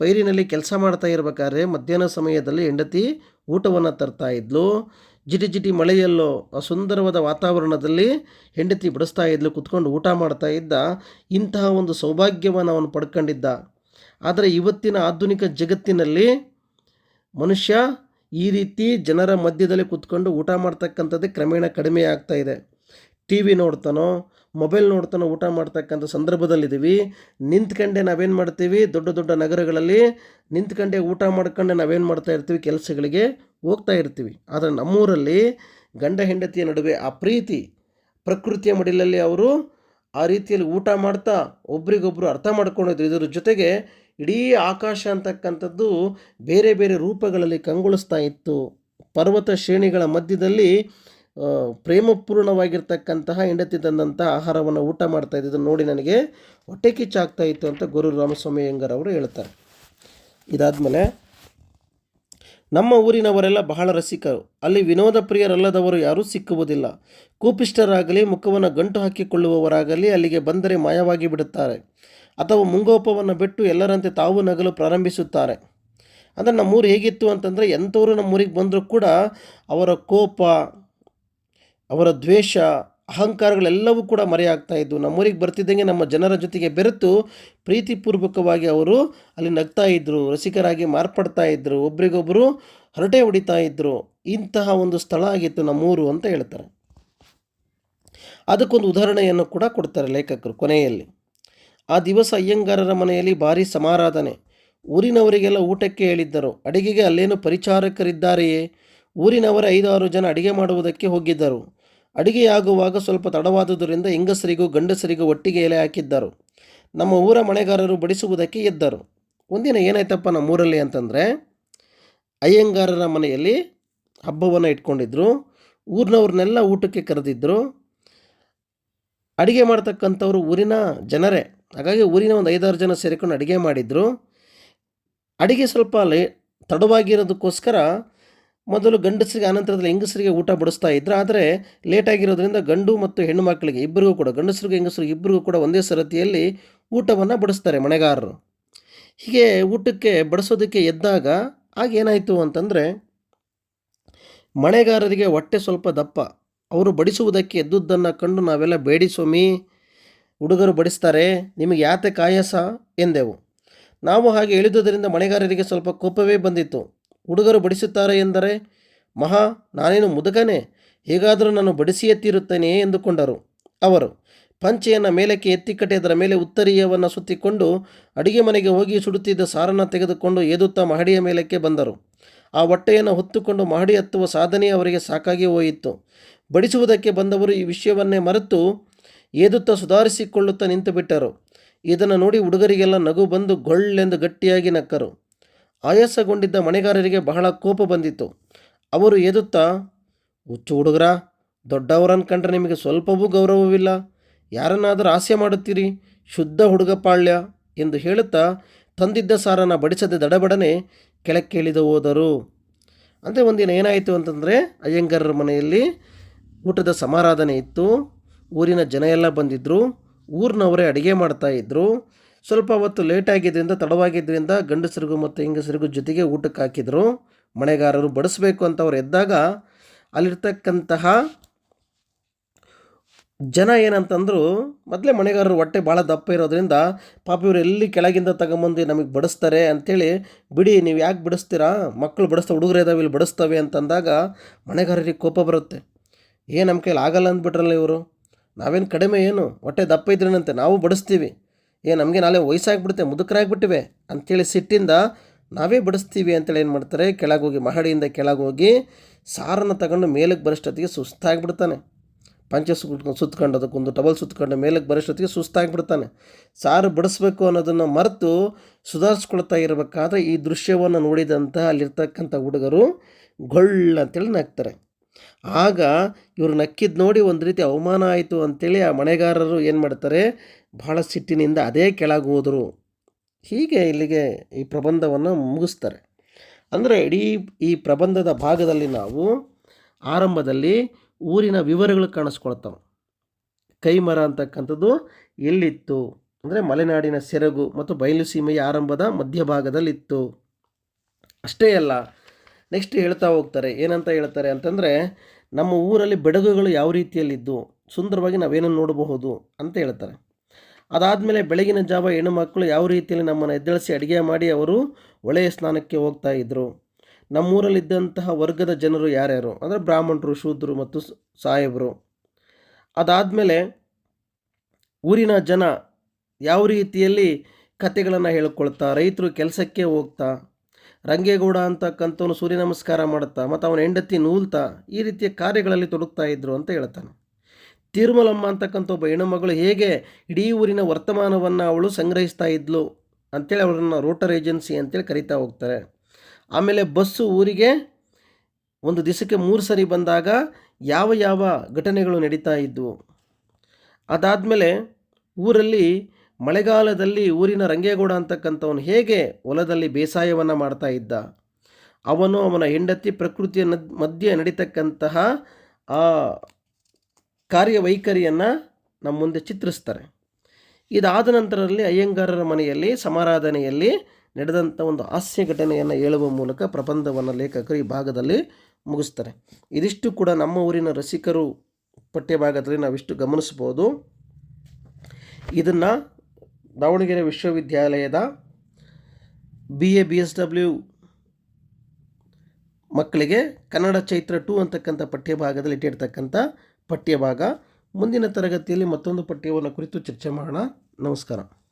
ಪೈರಿನಲ್ಲಿ ಕೆಲಸ ಮಾಡ್ತಾ ಇರಬೇಕಾದ್ರೆ ಮಧ್ಯಾಹ್ನ ಸಮಯದಲ್ಲಿ ಹೆಂಡತಿ ಊಟವನ್ನು ತರ್ತಾ ಇದ್ಲು. ಜಿಟಿ ಜಿಟಿ ಮಳೆಯಲ್ಲೋ ಆ ಸುಂದರವಾದ ವಾತಾವರಣದಲ್ಲಿ ಹೆಂಡತಿ ಬಡಿಸ್ತಾ ಇದ್ಲು, ಕುತ್ಕೊಂಡು ಊಟ ಮಾಡ್ತಾ ಇದ್ದ. ಇಂತಹ ಒಂದು ಸೌಭಾಗ್ಯವನ್ನು ಅವನು ಪಡ್ಕೊಂಡಿದ್ದ. ಆದರೆ ಇವತ್ತಿನ ಆಧುನಿಕ ಜಗತ್ತಿನಲ್ಲಿ ಮನುಷ್ಯ ಈ ರೀತಿ ಜನರ ಮಧ್ಯದಲ್ಲಿ ಕುತ್ಕೊಂಡು ಊಟ ಮಾಡ್ತಕ್ಕಂಥದ್ದೇ ಕ್ರಮೇಣ ಕಡಿಮೆ ಆಗ್ತಾ ಇದೆ. ಟಿ ವಿ ನೋಡ್ತಾನೋ, ಮೊಬೈಲ್ ನೋಡ್ತಾನೋ, ಊಟ ಮಾಡ್ತಕ್ಕಂಥ ಸಂದರ್ಭದಲ್ಲಿದ್ದೀವಿ. ನಿಂತ್ಕೊಂಡೆ ನಾವೇನು ಮಾಡ್ತೀವಿ? ದೊಡ್ಡ ದೊಡ್ಡ ನಗರಗಳಲ್ಲಿ ನಿಂತ್ಕೊಂಡೆ ಊಟ ಮಾಡ್ಕೊಂಡೆ ನಾವೇನು ಮಾಡ್ತಾ ಇರ್ತೀವಿ? ಕೆಲಸಗಳಿಗೆ ಹೋಗ್ತಾ ಇರ್ತೀವಿ. ಆದರೆ ನಮ್ಮೂರಲ್ಲಿ ಗಂಡ ಹೆಂಡತಿಯ ನಡುವೆ ಆ ಪ್ರೀತಿ, ಪ್ರಕೃತಿಯ ಮಡಿಲಲ್ಲಿ ಅವರು ಆ ರೀತಿಯಲ್ಲಿ ಊಟ ಮಾಡ್ತಾ ಒಬ್ರಿಗೊಬ್ಬರು ಅರ್ಥ ಮಾಡ್ಕೊಂಡಿದ್ರು. ಇದರ ಜೊತೆಗೆ ಇಡೀ ಆಕಾಶ ಅಂತಕ್ಕಂಥದ್ದು ಬೇರೆ ಬೇರೆ ರೂಪಗಳಲ್ಲಿ ಕಂಗೊಳಿಸ್ತಾ ಇತ್ತು. ಪರ್ವತ ಶ್ರೇಣಿಗಳ ಮಧ್ಯದಲ್ಲಿ ಪ್ರೇಮಪೂರ್ಣವಾಗಿರ್ತಕ್ಕಂತಹ ಹೆಂಡತಿ ತಂದಂಥ ಆಹಾರವನ್ನು ಊಟ ಮಾಡ್ತಾ ಇದ್ದು ನೋಡಿ ನನಗೆ ಹೊಟ್ಟೆ ಕಿಚ್ಚಾಗ್ತಾ ಇತ್ತು ಅಂತ ಗುರು ರಾಮಸ್ವಾಮಿ ಅಯ್ಯಂಗಾರ್ ಅವರು ಹೇಳ್ತಾರೆ. ಇದಾದಮೇಲೆ ನಮ್ಮ ಊರಿನವರೆಲ್ಲ ಬಹಳ ರಸಿಕರು. ಅಲ್ಲಿ ವಿನೋದ ಪ್ರಿಯರಲ್ಲದವರು ಯಾರೂ ಸಿಕ್ಕುವುದಿಲ್ಲ. ಕೂಪಿಷ್ಟರಾಗಲಿ ಮುಖವನ್ನು ಗಂಟು ಹಾಕಿಕೊಳ್ಳುವವರಾಗಲಿ ಅಲ್ಲಿಗೆ ಬಂದರೆ ಮಾಯವಾಗಿ ಬಿಡುತ್ತಾರೆ. ಅಥವಾ ಮುಂಗೋಪವನ್ನು ಬಿಟ್ಟು ಎಲ್ಲರಂತೆ ತಾವು ನಗಲು ಪ್ರಾರಂಭಿಸುತ್ತಾರೆ. ಅಂದರೆ ನಮ್ಮೂರು ಹೇಗಿತ್ತು ಅಂತಂದರೆ ಎಂಥವರು ನಮ್ಮೂರಿಗೆ ಬಂದರೂ ಕೂಡ ಅವರ ಕೋಪ ಅವರ ದ್ವೇಷ, ಅಹಂಕಾರಗಳೆಲ್ಲವೂ ಕೂಡ ಮರೆಯಾಗ್ತಾ ಇದ್ವು ನಮ್ಮೂರಿಗೆ ಬರ್ತಿದ್ದಂಗೆ ನಮ್ಮ ಜನರ ಜೊತೆಗೆ ಬೆರೆತು ಪ್ರೀತಿಪೂರ್ವಕವಾಗಿ ಅವರು ಅಲ್ಲಿ ನಗ್ತಾ ಇದ್ದರು ರಸಿಕರಾಗಿ ಮಾರ್ಪಡ್ತಾ ಇದ್ದರು ಒಬ್ರಿಗೊಬ್ಬರು ಹರಟೆ ಹೊಡಿತಾ ಇದ್ದರು ಇಂತಹ ಒಂದು ಸ್ಥಳ ಆಗಿತ್ತು ನಮ್ಮೂರು ಅಂತ ಹೇಳ್ತಾರೆ. ಅದಕ್ಕೊಂದು ಉದಾಹರಣೆಯನ್ನು ಕೂಡ ಕೊಡ್ತಾರೆ ಲೇಖಕರು ಕೊನೆಯಲ್ಲಿ. ಆ ದಿವಸ ಅಯ್ಯಂಗಾರರ ಮನೆಯಲ್ಲಿ ಭಾರಿ ಸಮಾರಾಧನೆ. ಊರಿನವರಿಗೆಲ್ಲ ಊಟಕ್ಕೆ ಹೇಳಿದ್ದರು. ಅಡಿಗೆಗೆ ಅಲ್ಲೇನು ಪರಿಚಾರಕರಿದ್ದಾರೆಯೇ? ಊರಿನವರ ಐದಾರು ಜನ ಅಡಿಗೆ ಮಾಡುವುದಕ್ಕೆ ಹೋಗಿದ್ದರು. ಅಡಿಗೆಯಾಗುವಾಗ ಸ್ವಲ್ಪ ತಡವಾದುದರಿಂದ ಹೆಂಗಸರಿಗೂ ಗಂಡಸರಿಗೂ ಒಟ್ಟಿಗೆ ಎಲೆ ಹಾಕಿದ್ದರು. ನಮ್ಮ ಊರ ಮನೆಗಾರರು ಬಡಿಸುವುದಕ್ಕೆ ಎದ್ದರು. ಒಂದಿನ ಏನಾಯ್ತಪ್ಪ ನಮ್ಮೂರಲ್ಲಿ ಅಂತಂದರೆ, ಅಯ್ಯಂಗಾರರ ಮನೆಯಲ್ಲಿ ಹಬ್ಬವನ್ನು ಇಟ್ಕೊಂಡಿದ್ರು. ಊರಿನವ್ರನ್ನೆಲ್ಲ ಊಟಕ್ಕೆ ಕರೆದಿದ್ದರು ಅಡುಗೆ ಮಾಡ್ತಕ್ಕಂಥವ್ರು ಊರಿನ ಜನರೇ. ಹಾಗಾಗಿ ಊರಿನ ಒಂದು ಐದಾರು ಜನ ಸೇರಿಕೊಂಡು ಅಡುಗೆ ಮಾಡಿದರು. ಅಡುಗೆ ಸ್ವಲ್ಪ ಲೇ ತಡವಾಗಿರೋದಕ್ಕೋಸ್ಕರ ಮೊದಲು ಗಂಡಸರಿಗೆ ಆನಂತರದಲ್ಲಿ ಹೆಂಗಸರಿಗೆ ಊಟ ಬಡಿಸ್ತಾ ಇದ್ರು. ಆದರೆ ಲೇಟಾಗಿರೋದ್ರಿಂದ ಗಂಡು ಮತ್ತು ಹೆಣ್ಣು ಮಕ್ಕಳಿಗೆ ಇಬ್ಬರಿಗೂ ಕೂಡ, ಗಂಡಸರಿಗೆ, ಹೆಂಗಸರಿಗೆ ಇಬ್ಬರಿಗೂ ಕೂಡ ಒಂದೇ ಸರತಿಯಲ್ಲಿ ಊಟವನ್ನು ಬಡಿಸ್ತಾರೆ ಮನೆಗಾರರು. ಹೀಗೆ ಊಟಕ್ಕೆ ಬಡಿಸೋದಕ್ಕೆ ಎದ್ದಾಗ ಆಗ ಏನಾಯಿತು ಅಂತಂದರೆ ಮಳೆಗಾರರಿಗೆ ಹೊಟ್ಟೆ ಸ್ವಲ್ಪ ದಪ್ಪ. ಅವರು ಬಡಿಸುವುದಕ್ಕೆ ಎದ್ದುದನ್ನು ಕಂಡು ನಾವೆಲ್ಲ, ಬೇಡಿ ಸ್ವಾಮಿ, ಹುಡುಗರು ಬಡಿಸ್ತಾರೆ, ನಿಮಗೆ ಯಾತೆ ಕಾಯಸ? ಎಂದೆವು. ನಾವು ಹಾಗೆ ಹೇಳಿದುದರಿಂದ ಮಳೆಗಾರರಿಗೆ ಸ್ವಲ್ಪ ಕೋಪವೇ ಬಂದಿತ್ತು. ಹುಡುಗರು ಬಡಿಸುತ್ತಾರೆ ಎಂದರೆ, ಮಹಾ, ನಾನೇನು ಮುದುಕನೇ? ಹೇಗಾದರೂ ನಾನು ಬಡಿಸಿಯೇ ತೀರುತ್ತೇನೆ ಎಂದುಕೊಂಡರು. ಅವರು, ಪಂಚೆಯನ್ನು ಮೇಲಕ್ಕೆ ಎತ್ತಿ ಕಟ್ಟಿ ಅದರ ಮೇಲೆ ಉತ್ತರಿಯವನ್ನು ಸುತ್ತಿಕೊಂಡು ಅಡಿಗೆ ಮನೆಗೆ ಹೋಗಿ ಸುಡುತ್ತಿದ್ದ ಸಾರನ್ನು ತೆಗೆದುಕೊಂಡು ಏದುತ್ತಾ ಮಹಡಿಯ ಮೇಲಕ್ಕೆ ಬಂದರು. ಆ ಹೊಟ್ಟೆಯನ್ನು ಹೊತ್ತುಕೊಂಡು ಮಹಡಿ ಹತ್ತುವ ಸಾಧನೆ ಅವರಿಗೆ ಸಾಕಾಗಿ ಹೋಯಿತು. ಬಡಿಸುವುದಕ್ಕೆ ಬಂದವರು ಈ ವಿಷಯವನ್ನೇ ಮರೆತು ಏದುತ್ತಾ ಸುಧಾರಿಸಿಕೊಳ್ಳುತ್ತಾ ನಿಂತುಬಿಟ್ಟರು. ಇದನ್ನು ನೋಡಿ ಹುಡುಗರಿಗೆಲ್ಲ ನಗು ಬಂದು ಗೊಳ್ಳೆಂದು ಗಟ್ಟಿಯಾಗಿ ನಕ್ಕರು. ಆಯಾಸಗೊಂಡಿದ್ದ ಮನೆಗಾರರಿಗೆ ಬಹಳ ಕೋಪ ಬಂದಿತ್ತು. ಅವರು ಎದುತ್ತಾ, ಹುಚ್ಚು ಹುಡುಗರ ದೊಡ್ಡವರನ್ನು ಕಂಡ್ರೆ ನಿಮಗೆ ಸ್ವಲ್ಪವೂ ಗೌರವವಿಲ್ಲ, ಯಾರನ್ನಾದರೂ ಆಸೆ ಮಾಡುತ್ತೀರಿ, ಶುದ್ಧ ಹುಡುಗಪಾಳ್ಯ ಎಂದು ಹೇಳುತ್ತಾ ತಂದಿದ್ದ ಸಾರನ್ನು ಬಡಿಸದೆ ದಡಬಡನೆ ಕೆಳಕ್ಕೆ ಇಳಿದು ಹೋದರು. ಅಂದರೆ ಒಂದಿನ ಏನಾಯಿತು ಅಂತಂದರೆ ಅಯ್ಯಂಗಾರರ ಮನೆಯಲ್ಲಿ ಊಟದ ಸಮಾರಾಧನೆ ಇತ್ತು. ಊರಿನ ಜನ ಎಲ್ಲ ಬಂದಿದ್ದರು ಊರಿನವರೇ ಅಡುಗೆ ಮಾಡ್ತಾಯಿದ್ರು ಸ್ವಲ್ಪ ಹೊತ್ತು ಲೇಟ್ ಆಗಿದ್ದರಿಂದ, ತಡವಾಗಿದ್ದರಿಂದ ಗಂಡಸರಿಗೂ ಮತ್ತು ಹೆಂಗಸರಿಗೂ ಜೊತೆಗೆ ಊಟಕ್ಕೆ ಹಾಕಿದರು. ಮಳೆಗಾರರು ಬಡಿಸಬೇಕು ಅಂತ ಅವ್ರು ಎದ್ದಾಗ ಅಲ್ಲಿರ್ತಕ್ಕಂತಹ ಜನ ಏನಂತಂದ್ರು, ಮೊದಲೇ ಮನೆಗಾರರು ಹೊಟ್ಟೆ ಭಾಳ ದಪ್ಪ ಇರೋದ್ರಿಂದ ಪಾಪ ಇವರು ಎಲ್ಲಿ ಕೆಳಗಿಂದ ತಗೊಂಬಂದು ನಮಗೆ ಬಡಿಸ್ತಾರೆ ಅಂಥೇಳಿ ಬಿಡಿ, ನೀವು ಯಾಕೆ ಬಿಡಿಸ್ತೀರಾ? ಮಕ್ಕಳು ಬಡಿಸ್ತಾ ಹುಡುಗರು ಇದಾವೆ, ಇಲ್ಲಿ ಬಡಿಸ್ತವೆ ಅಂತಂದಾಗ ಮನೆಗಾರರಿಗೆ ಕೋಪ ಬರುತ್ತೆ. ಏನು ನಮ್ಮ ಕೈಲಿ ಆಗಲ್ಲ ಅಂದ್ಬಿಟ್ರಲ್ಲ ಇವರು. ನಾವೇನು ಕಡಿಮೆ ಏನು? ಹೊಟ್ಟೆ ದಪ್ಪ ಇದ್ರೇನಂತೆ, ನಾವು ಬಡಿಸ್ತೀವಿ. ಏ, ನಮಗೆ ನಾಳೆ ವಯಸ್ಸಾಗ್ಬಿಡುತ್ತೆ, ಮುದುಕರಾಗ್ಬಿಟ್ಟಿವೆ ಅಂಥೇಳಿ ಸಿಟ್ಟಿಂದ ನಾವೇ ಬಿಡಿಸ್ತೀವಿ ಅಂತೇಳಿ ಏನು ಮಾಡ್ತಾರೆ ಕೆಳಗೆ ಹೋಗಿ ಮಹಡಿಯಿಂದ ಕೆಳಗೆ ಹೋಗಿ ಸಾರನ್ನು ತಗೊಂಡು ಮೇಲಕ್ಕೆ ಬರೋಷ್ಟೊತ್ತಿಗೆ ಸುಸ್ತಾಗ್ಬಿಡ್ತಾನೆ. ಪಂಚ ಸುತ್ಕೊಂಡು ಸುತ್ಕೊಂಡು ಅದಕ್ಕೊಂದು ಟಬಲ್ ಸುತ್ಕೊಂಡು ಮೇಲಕ್ಕೆ ಬರೋಷ್ಟೊತ್ತಿಗೆ ಸುಸ್ತಾಗ್ಬಿಡ್ತಾನೆ. ಸಾರು ಬಡಿಸ್ಬೇಕು ಅನ್ನೋದನ್ನು ಮರೆತು ಸುಧಾರಿಸ್ಕೊಳ್ತಾ ಇರಬೇಕಾದ್ರೆ ಈ ದೃಶ್ಯವನ್ನು ನೋಡಿದಂಥ ಅಲ್ಲಿರ್ತಕ್ಕಂಥ ಹುಡುಗರು ಗೊಳ್ಳ ಅಂತೇಳಿ ನಗ್ತಾರೆ. ಆಗ ಇವರು ನಕ್ಕಿದ್ದು ನೋಡಿ ಒಂದು ರೀತಿ ಅವಮಾನ ಆಯಿತು ಅಂತೇಳಿ ಆ ಮನೆಗಾರರು ಏನು ಮಾಡ್ತಾರೆ ಬಹಳ ಸಿಟ್ಟಿನಿಂದ ಅದೇ ಕೆಳಗೆ ಹೋದರು ಹೀಗೆ ಇಲ್ಲಿಗೆ ಈ ಪ್ರಬಂಧವನ್ನು ಮುಗಿಸ್ತಾರೆ. ಅಂದರೆ ಇಡೀ ಈ ಪ್ರಬಂಧದ ಭಾಗದಲ್ಲಿ ನಾವು ಆರಂಭದಲ್ಲಿ ಊರಿನ ವಿವರಗಳು ಕಾಣಿಸ್ಕೊಳ್ತಾವೆ. ಕೈಮರ ಅಂತಕ್ಕಂಥದ್ದು ಎಲ್ಲಿತ್ತು? ಅಂದರೆ ಮಲೆನಾಡಿನ ಸೆರಗು ಮತ್ತು ಬಯಲು ಸೀಮೆಯ ಆರಂಭದ ಮಧ್ಯಭಾಗದಲ್ಲಿತ್ತು ಅಷ್ಟೇ ಅಲ್ಲ ನೆಕ್ಸ್ಟ್ ಹೇಳ್ತಾ ಹೋಗ್ತಾರೆ. ಏನಂತ ಹೇಳ್ತಾರೆ ಅಂತಂದರೆ, ನಮ್ಮ ಊರಲ್ಲಿ ಬೆಡಗುಗಳು ಯಾವ ರೀತಿಯಲ್ಲಿದ್ದು? ಸುಂದರವಾಗಿ ನಾವೇನನ್ನು ನೋಡಬಹುದು ಅಂತ ಹೇಳ್ತಾರೆ. ಅದಾದಮೇಲೆ ಬೆಳಗಿನ ಜಾವ ಹೆಣ್ಣು ಮಕ್ಕಳು ಯಾವ ರೀತಿಯಲ್ಲಿ ನಮ್ಮನ್ನು ಎದ್ದಳಿಸಿ ಅಡುಗೆ ಮಾಡಿ ಅವರು ಒಳೆಯ ಸ್ನಾನಕ್ಕೆ ಹೋಗ್ತಾ ಇದ್ದರು ನಮ್ಮೂರಲ್ಲಿದ್ದಂತಹ ವರ್ಗದ ಜನರು ಯಾರ್ಯಾರು? ಅಂದರೆ ಬ್ರಾಹ್ಮಣರು ಶೂದ್ರರು ಮತ್ತು ಸಾಹೇಬರು. ಅದಾದಮೇಲೆ ಊರಿನ ಜನ ಯಾವ ರೀತಿಯಲ್ಲಿ ಕತೆಗಳನ್ನು ಹೇಳ್ಕೊಳ್ತಾ, ರೈತರು ಕೆಲಸಕ್ಕೆ ಹೋಗ್ತಾ, ರಂಗೇಗೌಡ ಅಂತಕ್ಕಂಥವನು ಸೂರ್ಯ ನಮಸ್ಕಾರ ಮಾಡುತ್ತಾ, ಮತ್ತು ಅವನ ಹೆಂಡತಿ ನೂಲ್ತಾ, ಈ ರೀತಿಯ ಕಾರ್ಯಗಳಲ್ಲಿ ತೊಡಗ್ತಾ ಇದ್ದರು ಅಂತ ಹೇಳ್ತಾನೆ. ತಿರುಮಲಮ್ಮ ಅಂತಕ್ಕಂಥ ಒಬ್ಬ ಹೆಣ್ಣುಮಗಳು ಹೇಗೆ ಇಡೀ ಊರಿನ ವರ್ತಮಾನವನ್ನು ಅವಳು ಸಂಗ್ರಹಿಸ್ತಾ ಇದ್ಲು ಅಂಥೇಳಿ ಅವಳನ್ನು ರೋಟರ್ ಏಜೆನ್ಸಿ ಅಂತೇಳಿ ಕರಿತಾ ಹೋಗ್ತಾರೆ. ಆಮೇಲೆ ಬಸ್ಸು ಊರಿಗೆ ಒಂದು ದಿವಸಕ್ಕೆ ಮೂರು ಸರಿ ಬಂದಾಗ ಯಾವ ಯಾವ ಘಟನೆಗಳು ನಡೀತಾ ಇದ್ವು. ಅದಾದಮೇಲೆ ಊರಲ್ಲಿ ಮಳೆಗಾಲದಲ್ಲಿ ಊರಿನ ರಂಗೇಗೌಡ ಅಂತಕ್ಕಂಥವನು ಹೇಗೆ ಹೊಲದಲ್ಲಿ ಬೇಸಾಯವನ್ನು ಮಾಡ್ತಾ ಇದ್ದ. ಅವನು ಅವನ ಹೆಂಡತಿ ಪ್ರಕೃತಿಯ ಮಧ್ಯೆ ನಡೀತಕ್ಕಂತಹ ಆ ಕಾರ್ಯವೈಖರಿಯನ್ನು ನಮ್ಮ ಮುಂದೆ ಚಿತ್ರಿಸ್ತಾರೆ. ಇದಾದ ನಂತರದಲ್ಲಿ ಅಯ್ಯಂಗಾರರ ಮನೆಯಲ್ಲಿ, ಸಮಾರಾಧನೆಯಲ್ಲಿ ನಡೆದಂಥ ಒಂದು ಹಾಸ್ಯ ಘಟನೆಯನ್ನು ಹೇಳುವ ಮೂಲಕ ಪ್ರಬಂಧವನ್ನು ಲೇಖಕರು ಈ ಭಾಗದಲ್ಲಿ ಮುಗಿಸ್ತಾರೆ. ಇದಿಷ್ಟು ಕೂಡ ನಮ್ಮ ಊರಿನ ರಸಿಕರು ಪಠ್ಯಭಾಗದಲ್ಲಿ ನಾವಿಷ್ಟು ಗಮನಿಸ್ಬೋದು ಇದನ್ನು ದಾವಣಗೆರೆ ವಿಶ್ವವಿದ್ಯಾಲಯದ B A B S W ಮಕ್ಕಳಿಗೆ ಕನ್ನಡ ಚೈತ್ರ ಟು ಅಂತಕ್ಕಂಥ ಪಠ್ಯಭಾಗದಲ್ಲಿ ಇಟ್ಟಿರ್ತಕ್ಕಂಥ ಪಠ್ಯಭಾಗ. ಮುಂದಿನ ತರಗತಿಯಲ್ಲಿ ಮತ್ತೊಂದು ಪಠ್ಯವನ್ನು ಕುರಿತು ಚರ್ಚೆ ಮಾಡೋಣ. ನಮಸ್ಕಾರ.